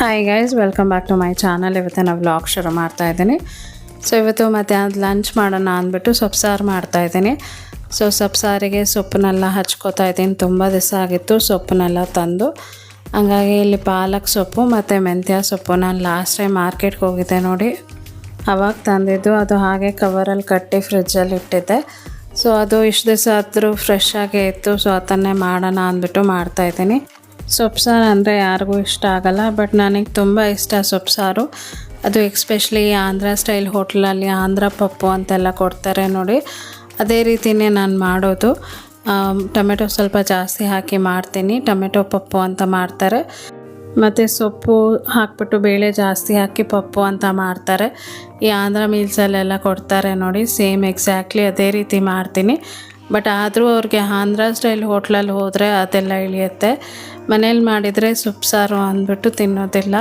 Hi guys welcome back to my channel ಇವತ್ತು ನಾವು vlog ಶುರು ಮಾಡ್ತಾ ಇದ್ದೀನಿ. ಸೊ ಇವತ್ತು ಮಧ್ಯಾಹ್ನದ ಲಂಚ್ ಮಾಡೋಣ ಅಂದ್ಬಿಟ್ಟು ಸೊಪ್ಪು ಸಾರು ಮಾಡ್ತಾ ಇದ್ದೀನಿ. ಸೊ ಸೊಪ್ಪು ಸಾರಿಗೆ ಸೊಪ್ಪನ್ನೆಲ್ಲ ಹಚ್ಕೋತಾ ಇದ್ದೀನಿ. ತುಂಬ ದಿವಸ ಆಗಿತ್ತು ಸೊಪ್ಪನ್ನೆಲ್ಲ ತಂದು. ಹಂಗಾಗಿ ಇಲ್ಲಿ ಪಾಲಕ್ ಸೊಪ್ಪು ಮತ್ತು ಮೆಂತ್ಯ ಸೊಪ್ಪು ನಾನು ಲಾಸ್ಟ್ ಟೈಮ್ ಮಾರ್ಕೆಟ್ಗೆ ಹೋಗಿದ್ದೆ ನೋಡಿ. ಅವಾಗ ತಂದಿದ್ದು. ಅದು ಹಾಗೆ ಕವರಲ್ಲಿ ಕಟ್ಟಿ ಫ್ರಿಜ್ಜಲ್ಲಿ ಇಟ್ಟಿದ್ದೆ. ಸೊ ಅದು ಇಷ್ಟು ದಿವಸ ಆದರೂ ಫ್ರೆಶ್ ಆಗೇ ಇತ್ತು. ಸೊ ಅದನ್ನೇ ಮಾಡೋಣ ಅಂದ್ಬಿಟ್ಟು ಮಾಡ್ತಾಯಿದ್ದೀನಿ ಸೊಪ್ಪು ಸಾರು ಅಂದರೆ ಯಾರಿಗೂ ಇಷ್ಟ ಆಗಲ್ಲ, ಬಟ್ ನನಗೆ ತುಂಬ ಇಷ್ಟ ಸೊಪ್ಪು ಸಾರು. ಅದು ಎಕ್ಸ್ಪೆಷಲಿ ಆಂಧ್ರ ಸ್ಟೈಲ್ ಹೋಟ್ಲಲ್ಲಿ ಆಂಧ್ರ ಪಪ್ಪು ಅಂತೆಲ್ಲ ಕೊಡ್ತಾರೆ ನೋಡಿ. ಅದೇ ರೀತಿಯೇ ನಾನು ಮಾಡೋದು. ಟೊಮೆಟೊ ಸ್ವಲ್ಪ ಜಾಸ್ತಿ ಹಾಕಿ ಮಾಡ್ತೀನಿ. ಟೊಮೆಟೊ ಪಪ್ಪು ಅಂತ ಮಾಡ್ತಾರೆ. ಮತ್ತು ಸೊಪ್ಪು ಹಾಕ್ಬಿಟ್ಟು ಬೇಳೆ ಜಾಸ್ತಿ ಹಾಕಿ ಪಪ್ಪು ಅಂತ ಮಾಡ್ತಾರೆ. ಈ ಆಂಧ್ರ ಮೀಲ್ಸಲ್ಲೆಲ್ಲ ಕೊಡ್ತಾರೆ ನೋಡಿ, ಸೇಮ್ ಎಕ್ಸಾಕ್ಟ್ಲಿ ಅದೇ ರೀತಿ ಮಾಡ್ತೀನಿ. ಬಟ್ ಆದರೂ ಅವ್ರಿಗೆ ಆಂಧ್ರ ಸ್ಟೈಲ್ ಹೋಟ್ಲಲ್ಲಿ ಹೋದರೆ ಅದೆಲ್ಲ ಇಳಿಯುತ್ತೆ. ಮನೇಲಿ ಮಾಡಿದರೆ ಸೊಪ್ಪು, ಸಾರು ಅಂದ್ಬಿಟ್ಟು ತಿನ್ನೋದಿಲ್ಲ.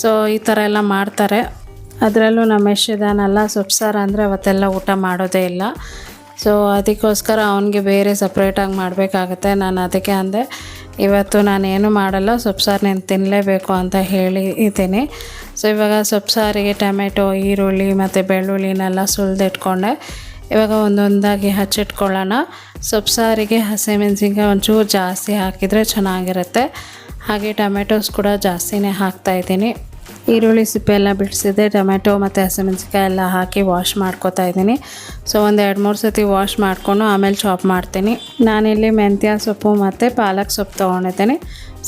ಸೊ ಈ ಥರ ಎಲ್ಲ ಮಾಡ್ತಾರೆ. ಅದರಲ್ಲೂ ನಮ್ಮ ಇದಾನಲ್ಲ ಸೊಪ್ಪು, ಸಾರು ಅಂದರೆ ಅವತ್ತೆಲ್ಲ ಊಟ ಮಾಡೋದೇ ಇಲ್ಲ. ಸೊ ಅದಕ್ಕೋಸ್ಕರ ಅವನಿಗೆ ಬೇರೆ ಸಪ್ರೇಟಾಗಿ ಮಾಡಬೇಕಾಗತ್ತೆ. ನಾನು ಅದಕ್ಕೆ ಅಂದೆ, ಇವತ್ತು ನಾನೇನು ಮಾಡಲ್ಲ, ಸೊಪ್ಪು, ಸಾರು ನೀನು ತಿನ್ನಲೇಬೇಕು ಅಂತ ಹೇಳಿ ಇದ್ದೀನಿ. ಸೊ ಇವಾಗ ಸೊಪ್ಪು, ಸಾರಿಗೆ, ಟೊಮೆಟೊ, ಈರುಳ್ಳಿ ಮತ್ತು ಬೆಳ್ಳುಳ್ಳಿನೆಲ್ಲ ಸುಲಿದಿಟ್ಕೊಂಡೆ. ಇವಾಗ ಒಂದೊಂದಾಗಿ ಹಚ್ಚಿಟ್ಕೊಳ್ಳೋಣ. ಸೊಪ್ಪು ಸಾರಿಗೆ ಹಸಿಮೆಣಸಿನ್ಕಾಯಿ ಒಂಚೂರು ಜಾಸ್ತಿ ಹಾಕಿದರೆ ಚೆನ್ನಾಗಿರುತ್ತೆ. ಹಾಗೆ ಟೊಮೆಟೊಸ್ ಕೂಡ ಜಾಸ್ತಿನೇ ಹಾಕ್ತಾಯಿದ್ದೀನಿ ಈರುಳ್ಳಿ ಸಿಪ್ಪೆ ಎಲ್ಲ ಬಿಡಿಸಿದೆ. ಟೊಮೆಟೊ ಮತ್ತು ಹಸಿಮೆಣಸಿನ್ಕಾಯಿ ಎಲ್ಲ ಹಾಕಿ ವಾಶ್ ಮಾಡ್ಕೋತಾ ಇದ್ದೀನಿ. ಸೊ ಒಂದು ಎರಡು ಮೂರು ಸತಿ ವಾಶ್ ಮಾಡಿಕೊಂಡು ಆಮೇಲೆ ಚಾಪ್ ಮಾಡ್ತೀನಿ. ನಾನಿಲ್ಲಿ ಮೆಂತ್ಯ ಸೊಪ್ಪು ಮತ್ತು ಪಾಲಕ್ ಸೊಪ್ಪು ತೊಗೊಂಡಿದ್ದೀನಿ.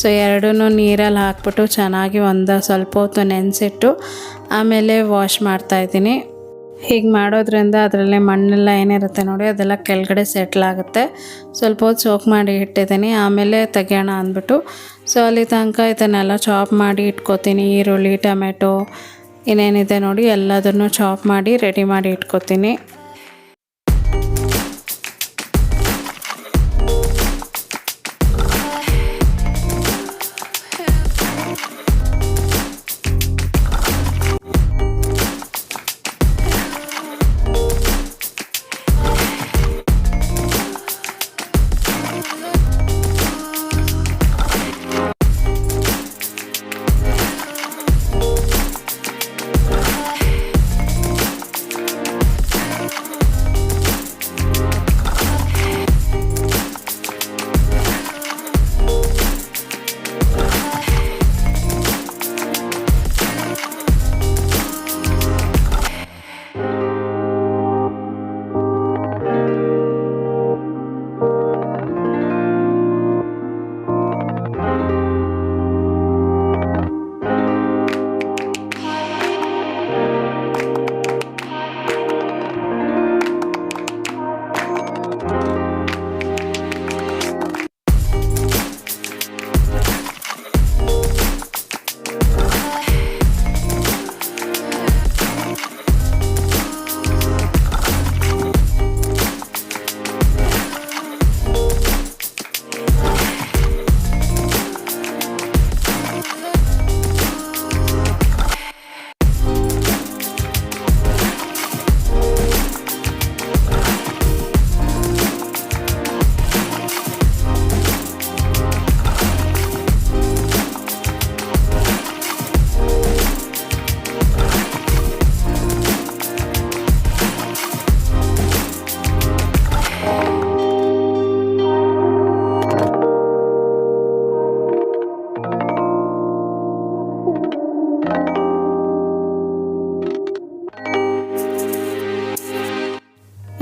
ಸೊ ಎರಡೂ ನೀರಲ್ಲಿ ಹಾಕ್ಬಿಟ್ಟು ಚೆನ್ನಾಗಿ ಒಂದು ಸ್ವಲ್ಪ ಹೊತ್ತು ನೆನೆಸಿಟ್ಟು ಆಮೇಲೆ ವಾಶ್ ಮಾಡ್ತಾಯಿದ್ದೀನಿ ಹೀಗೆ ಮಾಡೋದ್ರಿಂದ ಅದರಲ್ಲೇ ಮಣ್ಣೆಲ್ಲ ಏನಿರುತ್ತೆ ನೋಡಿ, ಅದೆಲ್ಲ ಕೆಳಗಡೆ ಸೆಟ್ಲ್ ಆಗುತ್ತೆ. ಸ್ವಲ್ಪ ಹೊತ್ತು ಸೋಕ್ ಮಾಡಿ ಇಟ್ಟಿದ್ದೀನಿ, ಆಮೇಲೆ ತೆಗೆಯೋಣ ಅಂದ್ಬಿಟ್ಟು. ಸೊ ಅಲ್ಲಿ ತನಕ ಇದನ್ನೆಲ್ಲ ಚಾಪ್ ಮಾಡಿ ಇಟ್ಕೋತೀನಿ. ಈರುಳ್ಳಿ, ಟೊಮೆಟೊ, ಇನ್ನೇನಿದೆ ನೋಡಿ, ಎಲ್ಲದನ್ನು ಚಾಪ್ ಮಾಡಿ ರೆಡಿ ಮಾಡಿ ಇಟ್ಕೋತೀನಿ.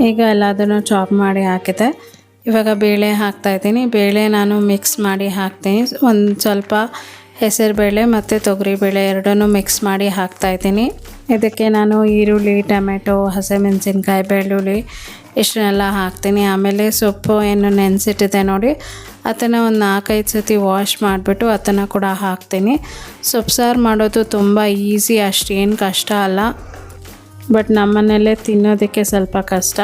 ಈಗ ಎಲ್ಲದನ್ನು ಚಾಪ್ ಮಾಡಿ ಹಾಕಿದೆ. ಇವಾಗ ಬೇಳೆ ಹಾಕ್ತಾಯಿದ್ದೀನಿ ಬೇಳೆ ನಾನು ಮಿಕ್ಸ್ ಮಾಡಿ ಹಾಕ್ತೀನಿ. ಒಂದು ಸ್ವಲ್ಪ ಹೆಸರುಬೇಳೆ ಮತ್ತು ತೊಗರಿಬೇಳೆ ಎರಡನ್ನೂ ಮಿಕ್ಸ್ ಮಾಡಿ ಹಾಕ್ತಾಯಿದ್ದೀನಿ ಇದಕ್ಕೆ ನಾನು ಈರುಳ್ಳಿ, ಟೊಮೆಟೊ, ಹಸಿಮೆಣಸಿನ್ಕಾಯಿ, ಬೆಳ್ಳುಳ್ಳಿ ಇಷ್ಟನ್ನೆಲ್ಲ ಹಾಕ್ತೀನಿ. ಆಮೇಲೆ ಸೊಪ್ಪು ಏನು ನೆನೆಸಿಟ್ಟಿದೆ ನೋಡಿ. ಅದನ್ನು ಒಂದು ನಾಲ್ಕೈದು ಸತಿ ವಾಶ್ ಮಾಡಿಬಿಟ್ಟು ಅದನ್ನು ಕೂಡ ಹಾಕ್ತೀನಿ. ಸೊಪ್ಪು ಸಾರು ಮಾಡೋದು ತುಂಬ ಈಸಿ ಅಷ್ಟೇನು ಕಷ್ಟ ಅಲ್ಲ. ಬಟ್ ನಮ್ಮನೆಯಲ್ಲೇ ತಿನ್ನೋದಕ್ಕೆ ಸ್ವಲ್ಪ ಕಷ್ಟ.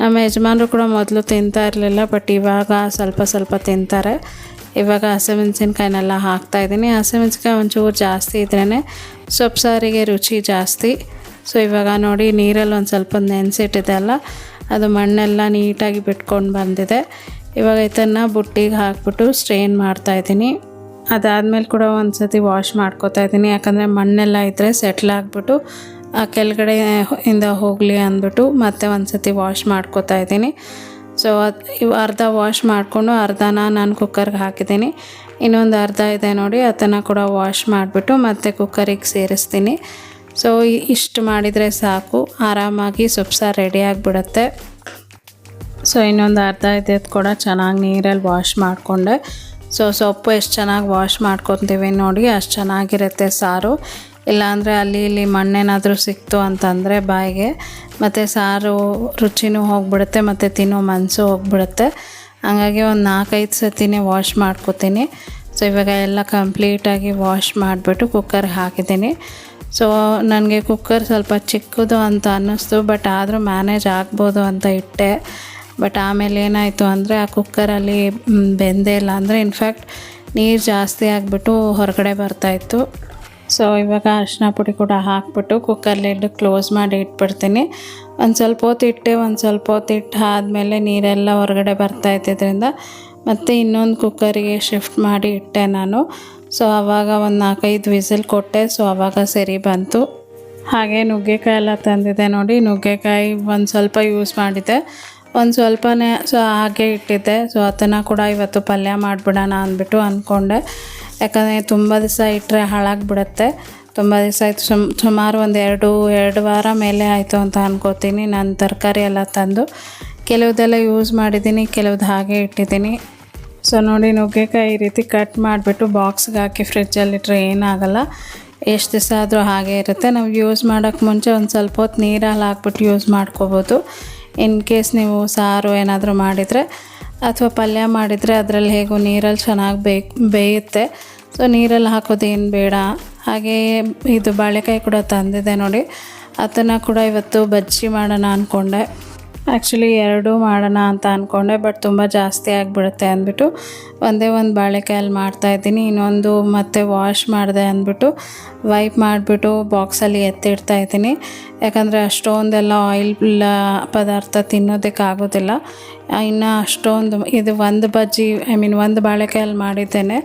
ನಮ್ಮ ಯಜಮಾನರು ಕೂಡ ಮೊದಲು ತಿಂತಾ ಇರಲಿಲ್ಲ, ಬಟ್ ಇವಾಗ ಸ್ವಲ್ಪ ಸ್ವಲ್ಪ ತಿಂತಾರೆ. ಇವಾಗ ಹಸಿಮೆಣ್ಸಿನ್ಕಾಯಿನೆಲ್ಲ ಹಾಕ್ತಾಯಿದ್ದೀನಿ ಹಸಿಮೆಣಸಿನ್ಕಾಯಿ ಒಂಚೂರು ಜಾಸ್ತಿ ಇದ್ರೇ ಸೊಪ್ಪು ಸಾರಿಗೆ ರುಚಿ ಜಾಸ್ತಿ. ಸೊ ಇವಾಗ ನೋಡಿ ನೀರಲ್ಲಿ ಒಂದು ಸ್ವಲ್ಪ ನೆನೆಸಿಟ್ಟಿದೆ ಅಲ್ಲ, ಅದು ಮಣ್ಣೆಲ್ಲ ನೀಟಾಗಿ ಬಿಟ್ಕೊಂಡು ಬಂದಿದೆ. ಇವಾಗ ಇದನ್ನು ಬುಟ್ಟಿಗೆ ಹಾಕ್ಬಿಟ್ಟು ಸ್ಟ್ರೈನ್ ಮಾಡ್ತಾಯಿದ್ದೀನಿ ಅದಾದಮೇಲೆ ಕೂಡ ಒಂದು ಸತಿ ವಾಶ್ ಮಾಡ್ಕೋತಾ ಇದ್ದೀನಿ. ಯಾಕಂದರೆ ಮಣ್ಣೆಲ್ಲ ಇದ್ದರೆ ಸೆಟ್ಲ್ ಆಗಿಬಿಟ್ಟು ಆ, ಕೆಳಗಡೆ ಇಂದ ಹೋಗಲಿ ಅಂದ್ಬಿಟ್ಟು ಮತ್ತೆ ಒಂದು ಸತಿ ವಾಶ್ ಮಾಡ್ಕೋತಾ ಇದ್ದೀನಿ. ಸೊ ಅದು ಅರ್ಧ ವಾಶ್ ಮಾಡಿಕೊಂಡು ಅರ್ಧನ ನಾನು ಕುಕ್ಕರ್ಗೆ ಹಾಕಿದ್ದೀನಿ. ಇನ್ನೊಂದು ಅರ್ಧ ಇದೆ ನೋಡಿ, ಅದನ್ನು ಕೂಡ ವಾಶ್ ಮಾಡಿಬಿಟ್ಟು ಮತ್ತೆ ಕುಕ್ಕರಿಗೆ ಸೇರಿಸ್ತೀನಿ. ಸೊ ಇಷ್ಟು ಮಾಡಿದರೆ ಸಾಕು. ಆರಾಮಾಗಿ ಸೊಪ್ಪು ಸಾರು ರೆಡಿ ಆಗಿಬಿಡುತ್ತೆ. ಸೊ ಇನ್ನೊಂದು ಅರ್ಧ ಇದೆ ಕೂಡ ಚೆನ್ನಾಗಿ ನೀರಲ್ಲಿ ವಾಶ್ ಮಾಡಿಕೊಂಡೆ. ಸೊ ಸೊಪ್ಪು ಎಷ್ಟು ಚೆನ್ನಾಗಿ ವಾಶ್ ಮಾಡ್ಕೊತೀವಿ ನೋಡಿ, ಅಷ್ಟು ಚೆನ್ನಾಗಿರುತ್ತೆ ಸಾರು. ಇಲ್ಲಾಂದರೆ ಅಲ್ಲಿ ಇಲ್ಲಿ ಮಣ್ಣೇನಾದರೂ ಸಿಕ್ತು ಅಂತಂದರೆ ಬಾಯಿಗೆ. ಮತ್ತು ಸಾರು ರುಚಿನೂ ಹೋಗ್ಬಿಡುತ್ತೆ, ಮತ್ತು ತಿನ್ನೋ ಮನಸ್ಸು ಹೋಗ್ಬಿಡುತ್ತೆ. ಹಾಗಾಗಿ ಒಂದು ನಾಲ್ಕೈದು ಸತಿನೇ ವಾಶ್ ಮಾಡ್ಕೋತೀನಿ. ಸೊ ಇವಾಗ ಎಲ್ಲ ಕಂಪ್ಲೀಟಾಗಿ ವಾಶ್ ಮಾಡಿಬಿಟ್ಟು ಕುಕ್ಕರ್ ಹಾಕಿದ್ದೀನಿ. ಸೊ ನನಗೆ ಕುಕ್ಕರ್ ಸ್ವಲ್ಪ ಚಿಕ್ಕದು ಅಂತ ಅನ್ನಿಸ್ತು ಬಟ್ ಆದರೂ ಮ್ಯಾನೇಜ್ ಆಗ್ಬೋದು ಅಂತ ಇಟ್ಟೆ. ಬಟ್ ಆಮೇಲೆ ಏನಾಯಿತು ಅಂದರೆ ಆ ಕುಕ್ಕರಲ್ಲಿ ಬೆಂದೇ ಇಲ್ಲ ಅಂದರೆ ಇನ್ಫ್ಯಾಕ್ಟ್ ನೀರು ಜಾಸ್ತಿ ಆಗಿಬಿಟ್ಟು ಹೊರಗಡೆ ಬರ್ತಾಯಿತ್ತು ಸೊ ಇವಾಗ ಅರಿಶಿನ ಪುಡಿ ಕೂಡ ಹಾಕ್ಬಿಟ್ಟು ಕುಕ್ಕರ್ ಕ್ಲೋಸ್ ಮಾಡಿ ಇಟ್ಬಿಡ್ತೀನಿ. ಒಂದು ಸ್ವಲ್ಪ ಹೊತ್ತು ಇಟ್ಟೆ, ಒಂದು ಸ್ವಲ್ಪ ಹೊತ್ತು ಇಟ್ಟು ಆದಮೇಲೆ ನೀರೆಲ್ಲ ಹೊರಗಡೆ ಬರ್ತಾ ಇದ್ದಿದ್ದರಿಂದ ಮತ್ತು ಇನ್ನೊಂದು ಕುಕ್ಕರಿಗೆ ಶಿಫ್ಟ್ ಮಾಡಿ ಇಟ್ಟೆ ನಾನು. ಸೊ ಆವಾಗ ಒಂದು ನಾಲ್ಕೈದು ವಿಸಿಲ್ ಕೊಟ್ಟೆ. ಸೊ ಆವಾಗ ಸರಿ ಬಂತು. ಹಾಗೆ ನುಗ್ಗೆಕಾಯಿ ಎಲ್ಲ ತಂದಿದ್ದೆ ನೋಡಿ. ನುಗ್ಗೆಕಾಯಿ ಒಂದು ಸ್ವಲ್ಪ ಯೂಸ್ ಮಾಡಿದ್ದೆ. ಒಂದು ಸ್ವಲ್ಪನೇ ಸೊ ಹಾಗೆ ಇಟ್ಟಿದ್ದೆ. ಸೊ ಅದನ್ನು ಕೂಡ ಇವತ್ತು ಪಲ್ಯ ಮಾಡಿಬಿಡೋಣ ಅಂದ್ಬಿಟ್ಟು ಅಂದ್ಕೊಂಡೆ. ಯಾಕಂದರೆ ತುಂಬ ದಿವಸ ಇಟ್ಟರೆ ಹಾಳಾಗಿಬಿಡುತ್ತೆ. ತುಂಬ ದಿವಸ ಆಯಿತು. ಸುಮ್, ಸುಮಾರು ಒಂದು ಎರಡು ಎರಡು ವಾರ ಮೇಲೆ ಆಯಿತು ಅಂತ ಅನ್ಕೋತೀನಿ. ನಾನು ತರಕಾರಿ ಎಲ್ಲ ತಂದು ಕೆಲವುದೆಲ್ಲ ಯೂಸ್ ಮಾಡಿದ್ದೀನಿ ಕೆಲವ್ದು ಹಾಗೆ ಇಟ್ಟಿದ್ದೀನಿ ಸೊ ನೋಡಿ ನುಗ್ಗೆಕಾಯಿ ಈ ರೀತಿ ಕಟ್ ಮಾಡಿಬಿಟ್ಟು ಬಾಕ್ಸ್ಗೆ ಹಾಕಿ ಫ್ರಿಜ್ಜಲ್ಲಿಟ್ಟರೆ ಏನಾಗಲ್ಲ. ಎಷ್ಟು ದಿವಸ ಆದರೂ ಹಾಗೆ ಇರುತ್ತೆ. ನಾವು ಯೂಸ್ ಮಾಡೋಕ್ಕೆ ಮುಂಚೆ ಒಂದು ಸ್ವಲ್ಪ ಹೊತ್ತು ನೀರಲ್ಲಿ ಹಾಕ್ಬಿಟ್ಟು ಯೂಸ್ ಮಾಡ್ಕೋಬೋದು. ಇನ್ ಕೇಸ್ ನೀವು ಸಾರು ಏನಾದರೂ ಮಾಡಿದರೆ. ಅಥವಾ ಪಲ್ಯ ಮಾಡಿದರೆ ಅದರಲ್ಲಿ ಹೇಗೂ ನೀರಲ್ಲಿ ಚೆನ್ನಾಗಿ ಬೇಯ್ ಬೇಯುತ್ತೆ. ಸೊ ನೀರಲ್ಲಿ ಹಾಕೋದೇನು ಬೇಡ. ಹಾಗೆ ಇದು ಬಾಳೆಕಾಯಿ ಕೂಡ ತಂದಿದೆ ನೋಡಿ. ಅದನ್ನು ಕೂಡ ಇವತ್ತು ಬಜ್ಜಿ ಮಾಡೋಣ ಅಂದ್ಕೊಂಡೆ ಆ್ಯಕ್ಚುಲಿ ಎರಡೂ ಮಾಡೋಣ ಅಂತ ಅಂದ್ಕೊಂಡೆ ಬಟ್ ತುಂಬ ಜಾಸ್ತಿ ಆಗಿಬಿಡುತ್ತೆ ಅಂದ್ಬಿಟ್ಟು ಒಂದೇ ಒಂದು ಬಾಳೆಕಾಯಲ್ಲಿ ಮಾಡ್ತಾಯಿದ್ದೀನಿ ಇನ್ನೊಂದು ಮತ್ತೆ ವಾಶ್ ಮಾಡಿದೆ ಅಂದ್ಬಿಟ್ಟು ವೈಪ್ ಮಾಡಿಬಿಟ್ಟು ಬಾಕ್ಸಲ್ಲಿ ಎತ್ತಿಡ್ತಾ ಇದ್ದೀನಿ. ಯಾಕಂದರೆ ಅಷ್ಟೊಂದೆಲ್ಲ ಆಯಿಲ್ ಪದಾರ್ಥ ತಿನ್ನೋದಕ್ಕೆ ಆಗೋದಿಲ್ಲ. ಇನ್ನು ಅಷ್ಟೊಂದು ಇದು ಒಂದು ಬಜ್ಜಿ ಐ ಮೀನ್ ಒಂದು ಬಾಳೆಕಾಯಲ್ಲಿ ಮಾಡಿದ್ದೇನೆ.